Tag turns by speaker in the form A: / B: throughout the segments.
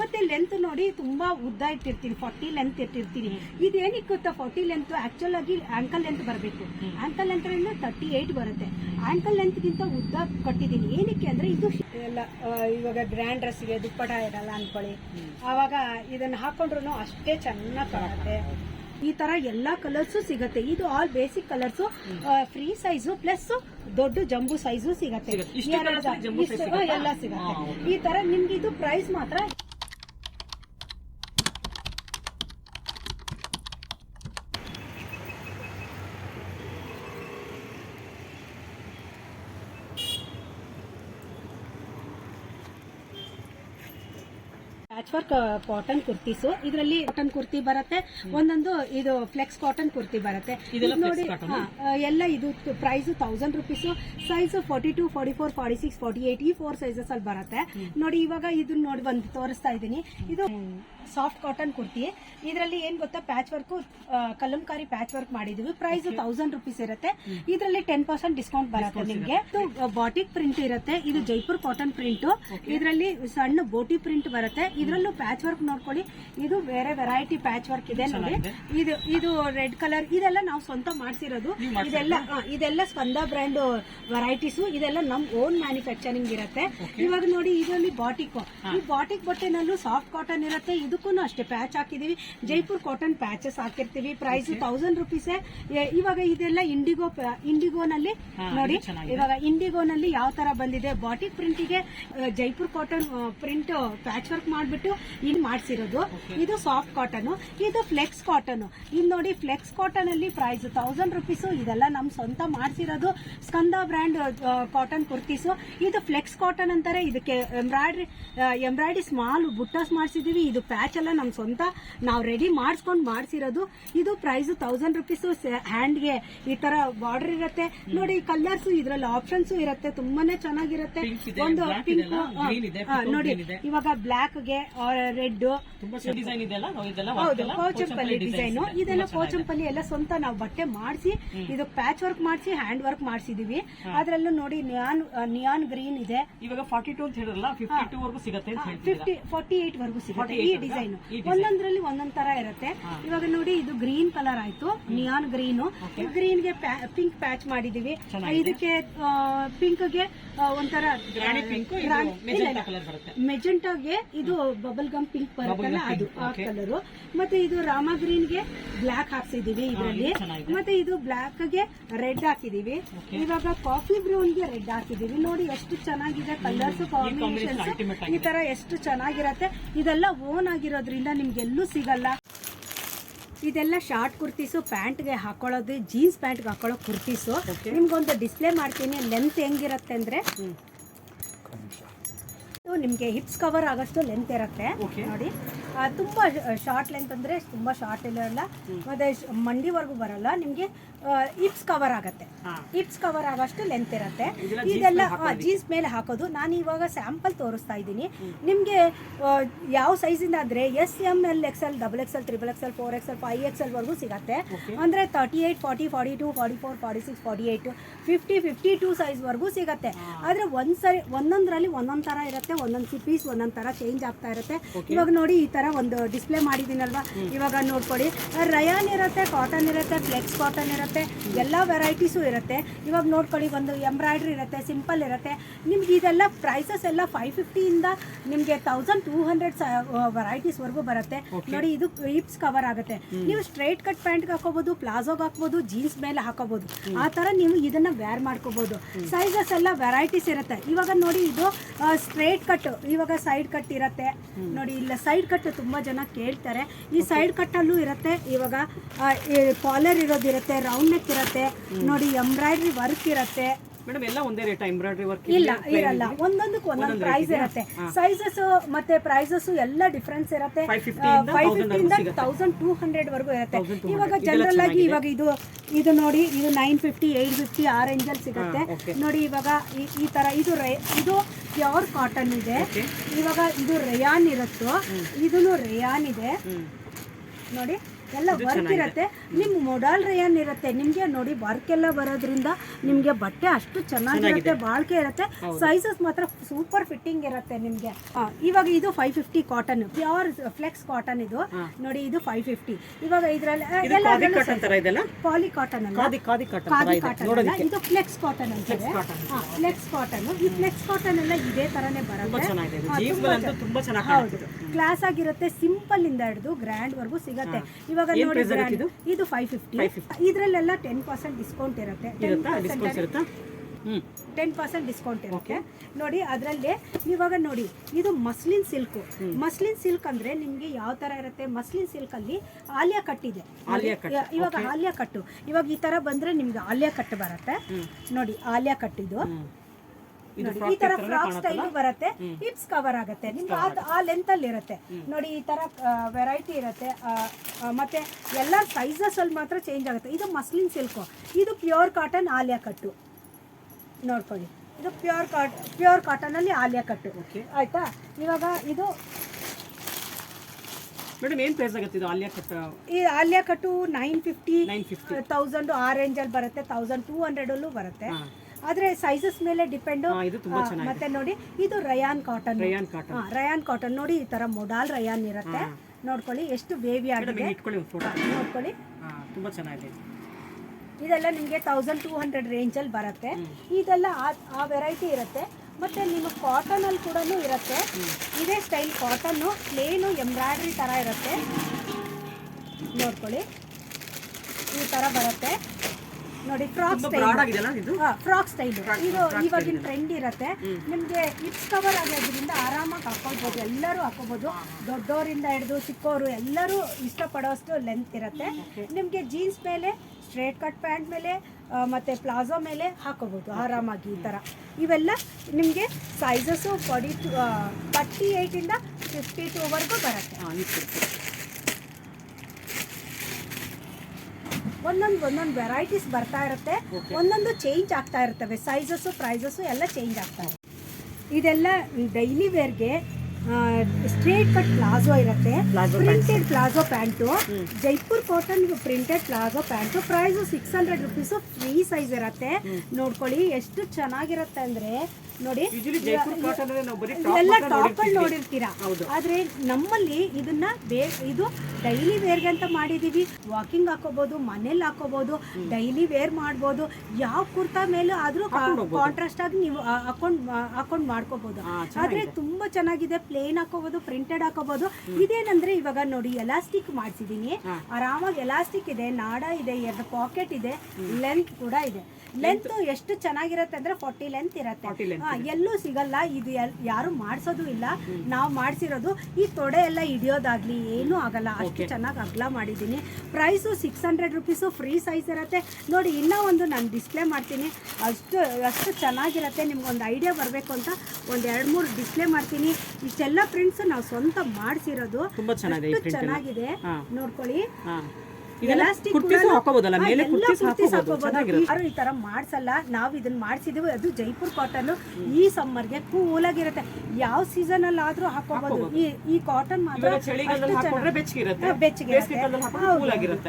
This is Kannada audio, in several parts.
A: ಮತ್ತೆ ಲೆಂತ್ ನೋಡಿ ತುಂಬಾ ಉದ್ದ ಇಟ್ಟಿರ್ತೀನಿ ಫಾರ್ಟಿ ಲೆಂತ್ ಇಟ್ಟಿರ್ತೀನಿ. ಇದೇನಕ್ಕೆ ಗೊತ್ತಾ? ಫಾರ್ಟಿ ಲೆಂತ್ ಆಕ್ಚುಲ್ ಆಗಿ ಆಂಕಲ್ ಲೆಂತ್ ಬರಬೇಕು. ಆಂಕಲ್ ಲೆಂತ್ ತರ್ಟಿ ಏಟ್ ಬರುತ್ತೆ. ಆಂಕಲ್ ಲೆಂತ್ ಗಿಂತ ಉದ್ದ ಕಟ್ಟಿದ್ದೀನಿ. ಏನಕ್ಕೆ ಅಂದ್ರೆ ಇದು ಎಲ್ಲ ಇವಾಗ ಗ್ರ್ಯಾಂಡ್ ಡ್ರೆಸ್ಗೆ ದುಪ್ಪಟ ಇರಲ್ಲ ಅನ್ಕೊಳ್ಳಿ. ಆವಾಗ ಇದನ್ನ ಹಾಕೊಂಡ್ರು ಅಷ್ಟೇ ಚೆನ್ನಾಗಿ ಕಾಣುತ್ತೆ. ಈ ತರ ಎಲ್ಲಾ ಕಲರ್ಸು ಸಿಗತ್ತೆ. ಇದು all basic colours free size plus ದೊಡ್ಡ ಜಂಬು ಸೈಜು ಸಿಗತ್ತಾ? ಎಲ್ಲ ಸಿಗತ್ತೆ. ಈ ತರ ನಿಮ್ಗೆ ಇದು ಪ್ರೈಸ್ ಮಾತ್ರ ಪ್ಯಾಚ್ ವರ್ಕ್ ಕಾಟನ್ ಕುರ್ತೀಸ್ ಇದರಲ್ಲಿ ಕಾಟನ್ ಕುರ್ತಿ ಬರುತ್ತೆ. ಒಂದೊಂದು ಇದು ಫ್ಲೆಕ್ಸ್ ಕಾಟನ್ ಕುರ್ತಿ ಬರುತ್ತೆ. ನೋಡಿ ಎಲ್ಲ ಇದು price thousand rupees size forty two forty four forty six forty eight ಈ ಫೋರ್ ಸೈಜಸ್ ಅಲ್ಲಿ ಬರುತ್ತೆ. ನೋಡಿ ಇವಾಗ ಇದನ್ನ ನೋಡಿ ಬಂದು ತೋರಿಸ್ತಾ ಇದ್ದೀನಿ. ಇದು ಸಾಫ್ಟ್ ಕಾಟನ್ ಕುರ್ತಿ. ಇದರಲ್ಲಿ ಏನ್ ಗೊತ್ತಾ patch work Kalamkari patch work ಮಾಡಿದೀವಿ ಪ್ರೈಸ್ ತೌಸಂಡ್ ರುಪೀಸ್ ಇರುತ್ತೆ. ಇದರಲ್ಲಿ ಟೆನ್ ಪರ್ಸೆಂಟ್ ಡಿಸ್ಕೌಂಟ್ ಬರುತ್ತೆ ನಿಮಗೆ. ಬಾಟಿಕ್ ಪ್ರಿಂಟ್ ಇರುತ್ತೆ. ಇದು ಜೈಪುರ್ ಕಾಟನ್ ಪ್ರಿಂಟ್ ಇದರಲ್ಲಿ ಸಣ್ಣ ಬೋಟಿ ಪ್ರಿಂಟ್ ಬರುತ್ತೆ. ಇದರಲ್ಲೂ ಪ್ಯಾಚ್ ವರ್ಕ್ ನೋಡ್ಕೊಳ್ಳಿ. ಇದು ಬೇರೆ ವೆರೈಟಿ ಪ್ಯಾಚ್ ವರ್ಕ್ ಇದೆ ನೋಡಿ. ಇದು ಇದು ರೆಡ್ ಕಲರ್ ಇದೆಲ್ಲ ನಾವು ಸ್ವಂತ ಮಾಡಿಸಿರೋದು. ಇದೆಲ್ಲ ಇದೆಲ್ಲ ಸ್ಪಂದ ಬ್ರ್ಯಾಂಡ್ ವೆರೈಟೀಸು ಇದೆಲ್ಲ ನಮ್ ಓನ್ ಮ್ಯಾನುಫ್ಯಾಕ್ಚರಿಂಗ್ ಇರುತ್ತೆ. ಇವಾಗ ನೋಡಿ ಇದರಲ್ಲಿ ಬಾಟಿಕ್ ಈ ಬಾಟಿಕ್ ಬಟ್ಟೆನಲ್ಲೂ ಸಾಫ್ಟ್ ಕಾಟನ್ ಇರುತ್ತೆ. ಇದಕ್ಕೂ ಅಷ್ಟೇ ಪ್ಯಾಚ್ ಹಾಕಿದೀವಿ. ಜೈಪುರ್ ಕಾಟನ್ ಪ್ಯಾಚಸ್ ಹಾಕಿರ್ತೀವಿ. ಪ್ರೈಸ್ ತೌಸಂಡ್ ರುಪೀಸ್ ಇವಾಗ ಇದೆಲ್ಲ ಇಂಡಿಗೋ ಇಂಡಿಗೋನಲ್ಲಿ ನೋಡಿ ಇವಾಗ ಇಂಡಿಗೋನಲ್ಲಿ ಯಾವ ತರ ಬಂದಿದೆ? Batik ಪ್ರಿಂಟಿಗೆ Jaipur cotton print patch work ಮಾಡ್ಬಿಟ್ಟು ಇಲ್ಲಿ ಮಾಡಿಸಿರೋದು. ಇದು ಸಾಫ್ಟ್ ಕಾಟನ್ ಇದು ಫ್ಲೆಕ್ಸ್ ಕಾಟನ್ ಇಲ್ಲಿ ನೋಡಿ ಫ್ಲೆಕ್ಸ್ ಕಾಟನ್ ಅಲ್ಲಿ ಪ್ರೈಸ್ ತೌಸಂಡ್ ರುಪೀಸ್ ಇದೆಲ್ಲ ನಮ್ ಸ್ವಂತ ಮಾಡಿಸಿರೋದು ಸ್ಕಂದ ಬ್ರ್ಯಾಂಡ್ ಕಾಟನ್ ಕುರ್ತೀಸು ಇದು ಫ್ಲೆಕ್ಸ್ ಕಾಟನ್ ಅಂತಾರೆ. ಇದಕ್ಕೆ ಎಂಬ್ರಾಯ್ಡ್ರಿ ಎಂಬ್ರಾಯ್ಡ್ರಿ ಸ್ಮಾಲ್ ಬುಟ್ಟಾಸ್ ಮಾಡಿಸಿದೀವಿ. ಇದು ಪ್ಯಾಚ್ ಎಲ್ಲ ನಮ್ ಸ್ವಂತ ನಾವು ರೆಡಿ ಮಾಡಿಸ್ಕೊಂಡು ಮಾಡಿಸಿರೋದು. ಇದು ಪ್ರೈಸ್ ತೌಸಂಡ್ ರುಪೀಸು ಹ್ಯಾಂಡ್ಗೆ ಈ ತರ ಬಾರ್ಡರ್ ಇರುತ್ತೆ. ನೋಡಿ ಕಲರ್ಸ್ ಇದ್ರಲ್ಲಿ ಆಪ್ಷನ್ಸ್ ಇರುತ್ತೆ ತುಂಬಾನೇ ಚೆನ್ನಾಗಿರುತ್ತೆ. ಒಂದು ಪಿಂಕ್ ನೋಡಿ ಇವಾಗ ಬ್ಲಾಕ್ಗೆ ರೆಡ್
B: ತುಂಬಾ ಡಿಸೈನ್ ಇದೆಲ್ಲ
A: ಕೋಚಂಪಲ್ಲಿ
B: ಎಲ್ಲ
A: ಡಿಸೈನ್ ಸ್ವಂತ ನಾವು ಬಟ್ಟೆ ಮಾಡಿಸಿ ಇದು ಪ್ಯಾಚ್ ವರ್ಕ್ ಮಾಡಿಸಿ ಹ್ಯಾಂಡ್ ವರ್ಕ್ ಮಾಡಿಸಿದೀವಿ. ಅದ್ರಲ್ಲೂ ನೋಡಿ ನಿಯಾನ್ ನಿಯಾನ್ ಗ್ರೀನ್ ಇದೆ.
B: ಇವಾಗ ಫಾರ್ಟಿ ಟು ಅಂತ ಹೇಳಿರಲ್ಲ ಫಿಫ್ಟಿ ಟು ವರ್ಗೂ ಸಿಗತ್ತೆ
A: ಫಿಫ್ಟಿ ಫಾರ್ಟಿ ಏಟ್ ವರ್ಗೂ ಸಿಗುತ್ತೆ. ಈ
B: ವರ್ಗಾ?
A: ಡಿಸೈನ್ ಒಂದೊಂದ್ರಲ್ಲಿ ಒಂದೊಂದ್ ತರ ಇರುತ್ತೆ. ಇವಾಗ ನೋಡಿ ಇದು ಗ್ರೀನ್ ಕಲರ್ ಆಯ್ತು. ನಿಯಾನ್ ಗ್ರೀನ್ ಗ್ರೀನ್ಗೆ ಪಿಂಕ್ ಪ್ಯಾಚ್ ಮಾಡಿದೀವಿ. ಇದಕ್ಕೆ ಪಿಂಕ್ಗೆ ಒಂಥರ ಮೆಜೆಂಟಾಗೆ ಇದು ಬಬಲ್ ಗಮ್ ಪಿಂಕ್ ಬರುತ್ತಲ್ಲ ಅದು ಆ ಕಲರ್ ಮತ್ತೆ ಇದು ರಾಮ ಗ್ರೀನ್ಗೆ ಬ್ಲಾಕ್ ಹಾಕ್ಸಿದೀವಿ ಇದರಲ್ಲಿ. ಮತ್ತೆ ಇದು ಬ್ಲಾಕ್ಗೆ ರೆಡ್ ಹಾಕಿದೀವಿ. ಇವಾಗ ಕಾಫಿ ಬ್ರೌನ್ಗೆ ರೆಡ್ ಹಾಕಿದೀವಿ ನೋಡಿ ಎಷ್ಟು ಚೆನ್ನಾಗಿದೆ ಕಲರ್ಸ್
B: ಕಾಂಬಿನೇಷನ್ಸ್
A: ಕಾಂಬಿನೇಷನ್ ಈ ತರ ಎಷ್ಟು ಚೆನ್ನಾಗಿರತ್ತೆ. ಇದೆಲ್ಲ ಓನ್ ಆಗಿರೋದ್ರಿಂದ ನಿಮ್ಗೆ ಎಲ್ಲೂ ಸಿಗಲ್ಲ. ಇದೆಲ್ಲ ಶಾರ್ಟ್ ಕುರ್ತೀಸು ಪ್ಯಾಂಟ್ಗೆ ಹಾಕೊಳ್ಳೋದು ಜೀನ್ಸ್ ಪ್ಯಾಂಟ್ಗೆ ಹಾಕೊಳ್ಳೋ ಕುರ್ತೀಸು. ನಿಮ್ಗೊಂದು ಡಿಸ್ಪ್ಲೇ ಮಾಡ್ತೀನಿ ಲೆಂತ್ ಹೆಂಗಿರತ್ತೆ ಅಂದ್ರೆ ನಿಮ್ಗೆ ಹಿಪ್ಸ್ ಕವರ್ ಆಗೋಷ್ಟು ಲೆಂತ್ ಇರುತ್ತೆ. ನೋಡಿ. ತುಂಬ ಶಾರ್ಟ್ ಲೆಂತ್ ಅಂದರೆ ತುಂಬ ಶಾರ್ಟ್ ಇರಲ್ಲ ಮತ್ತೆ ಮಂಡಿವರೆಗೂ ಬರಲ್ಲ. ನಿಮಗೆ ಹಿಪ್ಸ್ ಕವರ್ ಆಗುತ್ತೆ. ಹಿಪ್ಸ್ ಕವರ್ ಆಗೋಷ್ಟು ಲೆಂತ್ ಇರುತ್ತೆ.
B: ಇದೆಲ್ಲ.
A: ಜೀನ್ಸ್ ಮೇಲೆ ಹಾಕೋದು ನಾನು ಇವಾಗ ಸ್ಯಾಂಪಲ್ ತೋರಿಸ್ತಾ ಇದ್ದೀನಿ. ನಿಮಗೆ ಯಾವ ಸೈಜಿಂದ ಆದರೆ S M L X L double X L triple X L four X L five X ಎಲ್ವರೆಗೂ ವರೆಗೂ ಅಂದರೆ ಅಂದ್ರೆ thirty eight forty forty two forty four forty six forty eight fifty fifty two size ಸಿಗುತ್ತೆ ಆದರೆ ಒಂದ್ ಸರಿ ಒಂದೊಂದರಲ್ಲಿ ಒಂದೊಂದು ಥರ ಇರುತ್ತೆ ಒಂದೊಂದ್ ಪೀಸ್ ಒಂದೊಂದ್ ತರ ಚೇಂಜ್ ಆಗ್ತಾ ಇರುತ್ತೆ. ಇವಾಗ ನೋಡಿ ಈ ತರ ಒಂದು ಡಿಸ್ಪ್ಲೇ ಮಾಡಿದ್ದೀನಲ್ವಾ? ಇವಾಗ ನೋಡ್ಕೊಳ್ಳಿ. ರಯಾನ್ ಇರುತ್ತೆ ಕಾಟನ್ ಇರುತ್ತೆ ಫ್ಲೆಕ್ಸ್ ಕಾಟನ್ ಇರುತ್ತೆ ಎಲ್ಲ ವೆರೈಟೀಸು ಇರುತ್ತೆ. ಇವಾಗ ನೋಡ್ಕೊಳ್ಳಿ ಒಂದು ಎಂಬ್ರಾಯ್ಡ್ರಿ ಇರುತ್ತೆ ಸಿಂಪಲ್ ಇರುತ್ತೆ. ನಿಮ್ಗೆ ಇದೆಲ್ಲ ಪ್ರೈಸಸ್ ಎಲ್ಲ ಫೈವ್ ಫಿಫ್ಟಿಯಿಂದ ನಿಮಗೆ ತೌಸಂಡ್ ಟೂ ಹಂಡ್ರೆಡ್ ವೆರೈಟೀಸ್ ವರೆಗೂ ಬರುತ್ತೆ. ನೋಡಿ ಇದು ಹಿಪ್ಸ್ ಕವರ್ ಆಗುತ್ತೆ. ನೀವು ಸ್ಟ್ರೈಟ್ ಕಟ್ ಪ್ಯಾಂಟ್ಗೆ ಹಾಕೋಬಹುದು ಪ್ಲಾಜೋಗೆ ಹಾಕ್ಬೋದು ಜೀನ್ಸ್ ಮೇಲೆ ಹಾಕೋಬಹುದು ಆ ತರ ನೀವು ಇದನ್ನ ವ್ಯಾರ್ ಮಾಡ್ಕೋಬೋದು. ಸೈಜಸ್ ಎಲ್ಲ ವೆರೈಟೀಸ್ ಇರುತ್ತೆ. ಇವಾಗ ನೋಡಿ ಇದು ಸ್ಟ್ರೈಟ್ ಕಟ್ ಇವಾಗ ಸೈಡ್ ಕಟ್ ಇರುತ್ತೆ. ನೋಡಿ ಇಲ್ಲ ಸೈಡ್ ಕಟ್ ತುಂಬಾ ಜನ ಕೇಳ್ತಾರೆ. ಈ ಸೈಡ್ ಕಟ್ ಅಲ್ಲೂ ಇರುತ್ತೆ ಇವಾಗ ಕಾಲರ್ ಇರೋದಿರುತ್ತೆ ರೌಂಡ್ ನೆಕ್ ಇರುತ್ತೆ. ನೋಡಿ ಎಂಬ್ರಾಯ್ಡ್ರಿ ವರ್ಕ್ ಇರುತ್ತೆ.
B: ಮೇಡಮ್ ಎಲ್ಲ ಒಂದೇ ರೇಟ್ ಎಂಬ್ರಾಯ್ಡ್ರಿ ವರ್ಕ್
A: ಇಲ್ಲ ಇರಲ್ಲ. ಒಂದೊಂದಕ್ಕೂ ಒಂದೊಂದು ಪ್ರೈಸ್ ಇರುತ್ತೆ. ಸೈಜಸ್ ಮತ್ತೆ ಪ್ರೈಸಸ್ ಎಲ್ಲ ಡಿಫ್ರೆನ್ಸ್ ಇರುತ್ತೆ.
B: 550 ಇಂದ
A: ಫೈವ್
B: 1000
A: ಫಿಫ್ಟಿಯಿಂದ. ತೌಸಂಡ್ ಟೂ ಹಂಡ್ರೆಡ್ ವರೆಗೂ ಇರುತ್ತೆ.
B: 1200
A: ಇವಾಗ ಜನರಲ್ ಆಗಿ ಇವಾಗ ಇದು ಇದು ನೋಡಿ ಇದು ನೈನ್ ಫಿಫ್ಟಿ ಏಟ್ ಫಿಫ್ಟಿ ಆ ರೇಂಜಲ್ಲಿ ಸಿಗುತ್ತೆ. ನೋಡಿ ಇವಾಗ ಈ- ತರ ಇದು ಇದು ಪ್ಯೂರ್ ಕಾಟನ್ ಇದೆ. ಇವಾಗ ಇದು ರೇಯಾನ್ ಇರುತ್ತೋ. ಇದೂ ರೇಯಾನ್ ಇದೆ. ನೋಡಿ. ಎಲ್ಲ ವರ್ಕ್ ಇರುತ್ತೆ ನಿಮ್ ಮೊಡಲ್ ರೇಯನ್ ಇರುತ್ತೆ ನಿಮ್ಗೆ ನೋಡಿ ವರ್ಕ್ ಎಲ್ಲ ಬರೋದ್ರಿಂದ ನಿಮ್ಗೆ ಬಟ್ಟೆ ಅಷ್ಟು ಚೆನ್ನಾಗಿರುತ್ತೆ ಬಾಳ್ಕೆ ಇರುತ್ತೆ. ಸೈಜಸ್ ಮಾತ್ರ ಸೂಪರ್ ಫಿಟ್ಟಿಂಗ್ ಇರುತ್ತೆ ನಿಮ್ಗೆ. ಇವಾಗ ಇದು five fifty cotton pure flex cotton ಇದು. ನೋಡಿ ಇದು ಫೈವ್ ಫಿಫ್ಟಿ ಇವಾಗ ಇದ್ರಲ್ಲಿ ಪಾಲಿ ಕಾಟನ್
B: ಕಾಟನ್ ಇದು.
A: ಫ್ಲೆಕ್ಸ್ ಕಾಟನ್ ಅಂತಾರೆ. ಫ್ಲೆಕ್ಸ್ ಕಾಟನ್ ಈ ಫ್ಲೆಕ್ಸ್ ಕಾಟನ್ ಎಲ್ಲ ಇದೇ ತರನೇ
B: ತುಂಬಾ
A: ಬರುತ್ತೆ ಹೌದು. ಕ್ಲಾಸ್ ಆಗಿರುತ್ತೆ ಸಿಂಪಲ್ ಇಂದ ಹಿಡಿದು ಗ್ರ್ಯಾಂಡ್ ವರ್ಗೂ ಸಿಗತ್ತೆ. ಇವಾಗ ನೋಡಿ grand-
B: ಇದು?
A: ಫೈವ್ ಫಿಫ್ಟಿ ಇದ್ರಲ್ಲೆಲ್ಲ ಟೆನ್ ಪರ್ಸೆಂಟ್ ಡಿಸ್ಕೌಂಟ್ ಇರುತ್ತೆ.
B: ಇರುತ್ತಾ? ಡಿಸ್ಕೌಂಟ್ಸ್ ಇರುತ್ತಾ? ಹ್ಮ್.
A: ಟೆನ್ ಪರ್ಸೆಂಟ್ ಡಿಸ್ಕೌಂಟ್ ಇರುತ್ತೆ. ನೋಡಿ ಅದರಲ್ಲಿ ಇವಾಗ ನೋಡಿ ಇದು ಮಸ್ಲಿನ್ ಸಿಲ್ಕ್ ಮಸ್ಲಿನ್ ಸಿಲ್ಕ್ ಅಂದ್ರೆ ನಿಮ್ಗೆ ಯಾವ ತರ ಇರುತ್ತೆ? ಮಸ್ಲಿನ್ ಸಿಲ್ಕ್ ಅಲ್ಲಿ ಆಲಿಯಾ ಕಟ್ ಇದೆ.
B: ಆಲಿಯಾ ಕಟ್,
A: ಇವ- ಇವಾಗ ಆಲಿಯಾ ಕಟ್ಟು. ಇವಾಗ ಈ ತರ ಬಂದ್ರೆ ನಿಮ್ಗೆ ಆಲಿಯಾ ಕಟ್ ಬರುತ್ತೆ. ನೋಡಿ ಆಲಿಯಾ ಕಟ್ ಇದು
B: ಹ್ಮ್. ಇದು
A: ನೋಡಿ, ಈ ತರ ಫ್ರಾಕ್ ಸ್ಟೈಲ್ ಬರುತ್ತೆ. ಹಿಪ್ಸ್ ಕವರ್ ಆಗುತ್ತೆ. ನಿಮ್ಗೆ ಆ- ಲೆಂತ್ ಅಲ್ಲಿ ಇರುತ್ತೆ. ನೋಡಿ ಈ ತರ ವೆರೈಟಿ ಇರುತ್ತೆ. ಮತ್ತೆ ಎಲ್ಲ ಸೈಜಸ್ ಅಲ್ಲಿ ಮಾತ್ರ ಚೇಂಜ್ ಆಗುತ್ತೆ. ಇದು ಮಸ್ಲಿನ್ ಸಿಲ್ಕು ಇದು ಪ್ಯೂರ್ ಕಾಟನ್ ಆಲಿಯಾ ಕಟ್ಟು. ನೋಡ್ಕೊಳ್ಳಿ. ಇದು ಪ್ಯೂರ್ ಕಾಟ್ ಪ್ಯೂರ್ ಕಾಟನ್ ಅಲ್ಲಿ ಆಲಿಯಾ ಕಟ್ಟು. ಆಯ್ತಾ? ಇವಾಗ ಇದು
B: ಮೇಡಮ್ ಏನ್ ಪ್ರೈಸ್ ಆಗುತ್ತೆ ಇದು ಆಲಿಯಾ ಕಟ್
A: ಈ Alia cut nine fifty
B: nine fifty
A: thousand ಆ ರೇಂಜ್ ಅಲ್ಲಿ ಬರುತ್ತೆ. ತೌಸಂಡ್ ಟೂ ಹಂಡ್ರೆಡ್ ಅಲ್ಲೂ ಬರುತ್ತೆ. ಆದ್ರೆ ಸೈಜಸ್ ಮೇಲೆ ಡಿಪೆಂಡ್ ಮತ್ತೆ ನೋಡಿ ಇದು rayon cotton
B: rayon cotton
A: cotton ನೋಡಿ ಈ ತರ ಮೊಡಾಲ್ ರಯಾನ್ ಇರುತ್ತೆ. ನೋಡ್ಕೊಳ್ಳಿ ಎಷ್ಟು ಬೇಬಿ ಆಗಿದೆ. ನೋಡ್ಕೊಳ್ಳಿ.
B: ತುಂಬಾ ಚೆನ್ನಾಗಿದೆ.
A: ಇದೆಲ್ಲ ನಿಮಗೆ ತೌಸಂಡ್ ಟೂ ಹಂಡ್ರೆಡ್ ರೇಂಜಲ್ಲಿ ಬರುತ್ತೆ. ಇದೆಲ್ಲ ಆ- ವೆರೈಟಿ ಇರುತ್ತೆ. ಮತ್ತೆ ನಿಮಗೆ ಕಾಟನ್ ಅಲ್ಲಿ ಕೂಡ ಇರುತ್ತೆ. ಇದೇ ಸ್ಟೈಲ್ ಕಾಟನ್ನು ಪ್ಲೇನು ಎಂಬ್ರಾಯ್ಡ್ರಿ ತರ ಇರುತ್ತೆ. ನೋಡ್ಕೊಳ್ಳಿ. ಈ ತರ ಬರುತ್ತೆ. ನೋಡಿ ಫ್ರಾಕ್ ಸ್ಟೈಲ್. Frock style. ಇದು ಇವಾಗಿನ ಟ್ರೆಂಡ್ ಇರುತ್ತೆ. ನಿಮಗೆ ಹಿಪ್ಸ್ ಕವರ್ ಆಗೋದ್ರಿಂದ ಆರಾಮಾಗಿ ಹಾಕೊಳ್ಬೋದು ಎಲ್ಲರೂ ಹಾಕೋಬಹುದು ದೊಡ್ಡವರಿಂದ ಹಿಡಿದು ಚಿಕ್ಕವರು ಎಲ್ಲರೂ ಇಷ್ಟಪಡೋಷ್ಟು ಲೆಂತ್ ಇರುತ್ತೆ. ನಿಮಗೆ ಜೀನ್ಸ್ ಮೇಲೆ ಸ್ಟ್ರೇಟ್ ಕಟ್ ಪ್ಯಾಂಟ್ ಮೇಲೆ ಮತ್ತೆ ಪ್ಲಾಜೋ ಮೇಲೆ ಹಾಕೋಬಹುದು ಆರಾಮಾಗಿ ಈ ಥರ ಇವೆಲ್ಲ ನಿಮಗೆ ಸೈಜಸ್ಸು ಫಾರ್ಟಿ ಟು ತರ್ಟಿ ಏಯ್ಟಿಂದ ಫಿಫ್ಟಿ ಟೂವರೆಗೂ ಬರುತ್ತೆ
B: ಹಾ ಇದು ಕೊಡಿ.
A: ಒಂದೊಂದು ಒಂದೊಂದು ವೆರೈಟೀಸ್ ಬರ್ತಾ ಇರುತ್ತೆ. ಒಂದೊಂದು ಚೇಂಜ್ ಆಗ್ತಾ ಇರ್ತವೆ. ಸೈಜಸ್ಸು ಪ್ರೈಸಸ್ಸು ಎಲ್ಲ ಚೇಂಜ್ ಆಗ್ತಾ ಇರುತ್ತೆ. ಇದೆಲ್ಲ ಡೈಲಿ ವೇರ್ಗೆ ಸ್ಟ್ರೇಟ್ ಕಟ್ ಪ್ಲಾಜೋ ಇರುತ್ತೆ. Printed palazzo pants Jaipur cotton printed palazzo pants price six hundred rupees free size ಇರುತ್ತೆ. ನೋಡ್ಕೊಳ್ಳಿ ಎಷ್ಟು ಚೆನ್ನಾಗಿರುತ್ತೆ ಅಂದ್ರೆ ನೋಡಿ ಇವೆಲ್ಲ
B: ಟಾಪ್
A: ಅಲ್ಲಿ ನೋಡಿರ್ತೀರಾ? ಆದ್ರೆ ನಮ್ಮಲ್ಲಿ ಇದನ್ನ ಬೇ ಇದು ಡೈಲಿ ವೇರ್ಗೆ ಅಂತ ಮಾಡಿದೀವಿ. ವಾಕಿಂಗ್ ಹಾಕೋಬಹುದು ಮನೇಲಿ ಹಾಕೋಬಹುದು ಡೈಲಿ ವೇರ್ ಮಾಡ್ಬೋದು. ಯಾವ ಕುರ್ತಾ ಮೇಲೂ ಆದ್ರೂ ಕಾಂಟ್ರಾಸ್ಟ್ ಆಗಿ ನೀವು ಹಾಕೊಂಡ್ ಹಾಕೊಂಡ್ ಮಾಡ್ಕೋಬಹುದು ಆದ್ರೆ ತುಂಬಾ ಚೆನ್ನಾಗಿದೆ. ಪ್ಲೇನ್ ಹಾಕೋಬಹುದು ಪ್ರಿಂಟೆಡ್ ಹಾಕೋಬಹುದು ಇದೇನಂದ್ರೆ ಇವಾಗ ನೋಡಿ ಎಲಾಸ್ಟಿಕ್ ಮಾಡಿಸಿದೀನಿ. ಆರಾಮಾಗಿ ಎಲಾಸ್ಟಿಕ್ ಇದೆ ನಾಡ ಇದೆ ಎರಡು ಪಾಕೆಟ್ ಇದೆ ಲೆಂತ್ ಕೂಡ ಇದೆ. ಲೆಂತ್ ಎಷ್ಟು ಚೆನ್ನಾಗಿರುತ್ತೆ ಅಂದ್ರೆ ಫಾರ್ಟಿ ಲೆಂತ್ ಇರತ್ತೆ.
B: 40 length
A: ಹಾ, ಎಲ್ಲೂ ಸಿಗಲ್ಲ ಇದು ಯಾರು ಮಾಡಿಸೋದು ಇಲ್ಲ. ನಾವು ಮಾಡ್ಸಿರೋದು ಈ ತೊಡೆ ಎಲ್ಲ ಹಿಡಿಯೋದಾಗ್ಲಿ ಏನೂ ಆಗಲ್ಲ. ಅಷ್ಟು ಚೆನ್ನಾಗಿ ಅಗ್ಲ ಮಾಡಿದ್ದೀನಿ. Price six hundred rupees free size ಇರುತ್ತೆ. ನೋಡಿ ಇನ್ನೂ ಒಂದು ನಾನು ಡಿಸ್ಪ್ಲೇ ಮಾಡ್ತೀನಿ. ಅಷ್ಟು ಅಷ್ಟು ಚೆನ್ನಾಗಿರುತ್ತೆ. ನಿಮ್ಗೊಂದು ಐಡಿಯಾ ಬರಬೇಕು ಅಂತ ಒಂದು ಎರಡು ಮೂರು ಡಿಸ್ಪ್ಲೇ ಮಾಡ್ತೀನಿ. ಇಷ್ಟೆಲ್ಲ ಪ್ರಿಂಟ್ಸ್ ನಾವು ಸ್ವಂತ ಮಾಡಿಸಿರೋದು.
B: ತುಂಬಾ ಚೆನ್ನಾಗಿದೆ.
A: ನೋಡ್ಕೊಳ್ಳಿ.
B: ಹಾಕೋಬಹುದಲ್ಲ ಮೇಲೆ
A: ಯಾರು ಈ ತರ ಮಾಡ್ಸಲ್ಲ ನಾವು ಇದನ್ನ ಮಾಡ್ಸಿದೀವಿ. ಅದು ಜೈಪುರ್ ಕಾಟನ್ ಈ ಸಮ್ಮರ್ಗೆ ಕೂಲ್ ಆಗಿರುತ್ತೆ ಯಾವ ಸೀಸನ್ ಅಲ್ಲಿ ಆದ್ರೂ ಹಾಕೋಬಹುದು ಈ ಈ ಕಾಟನ್ ಮಾತ್ರ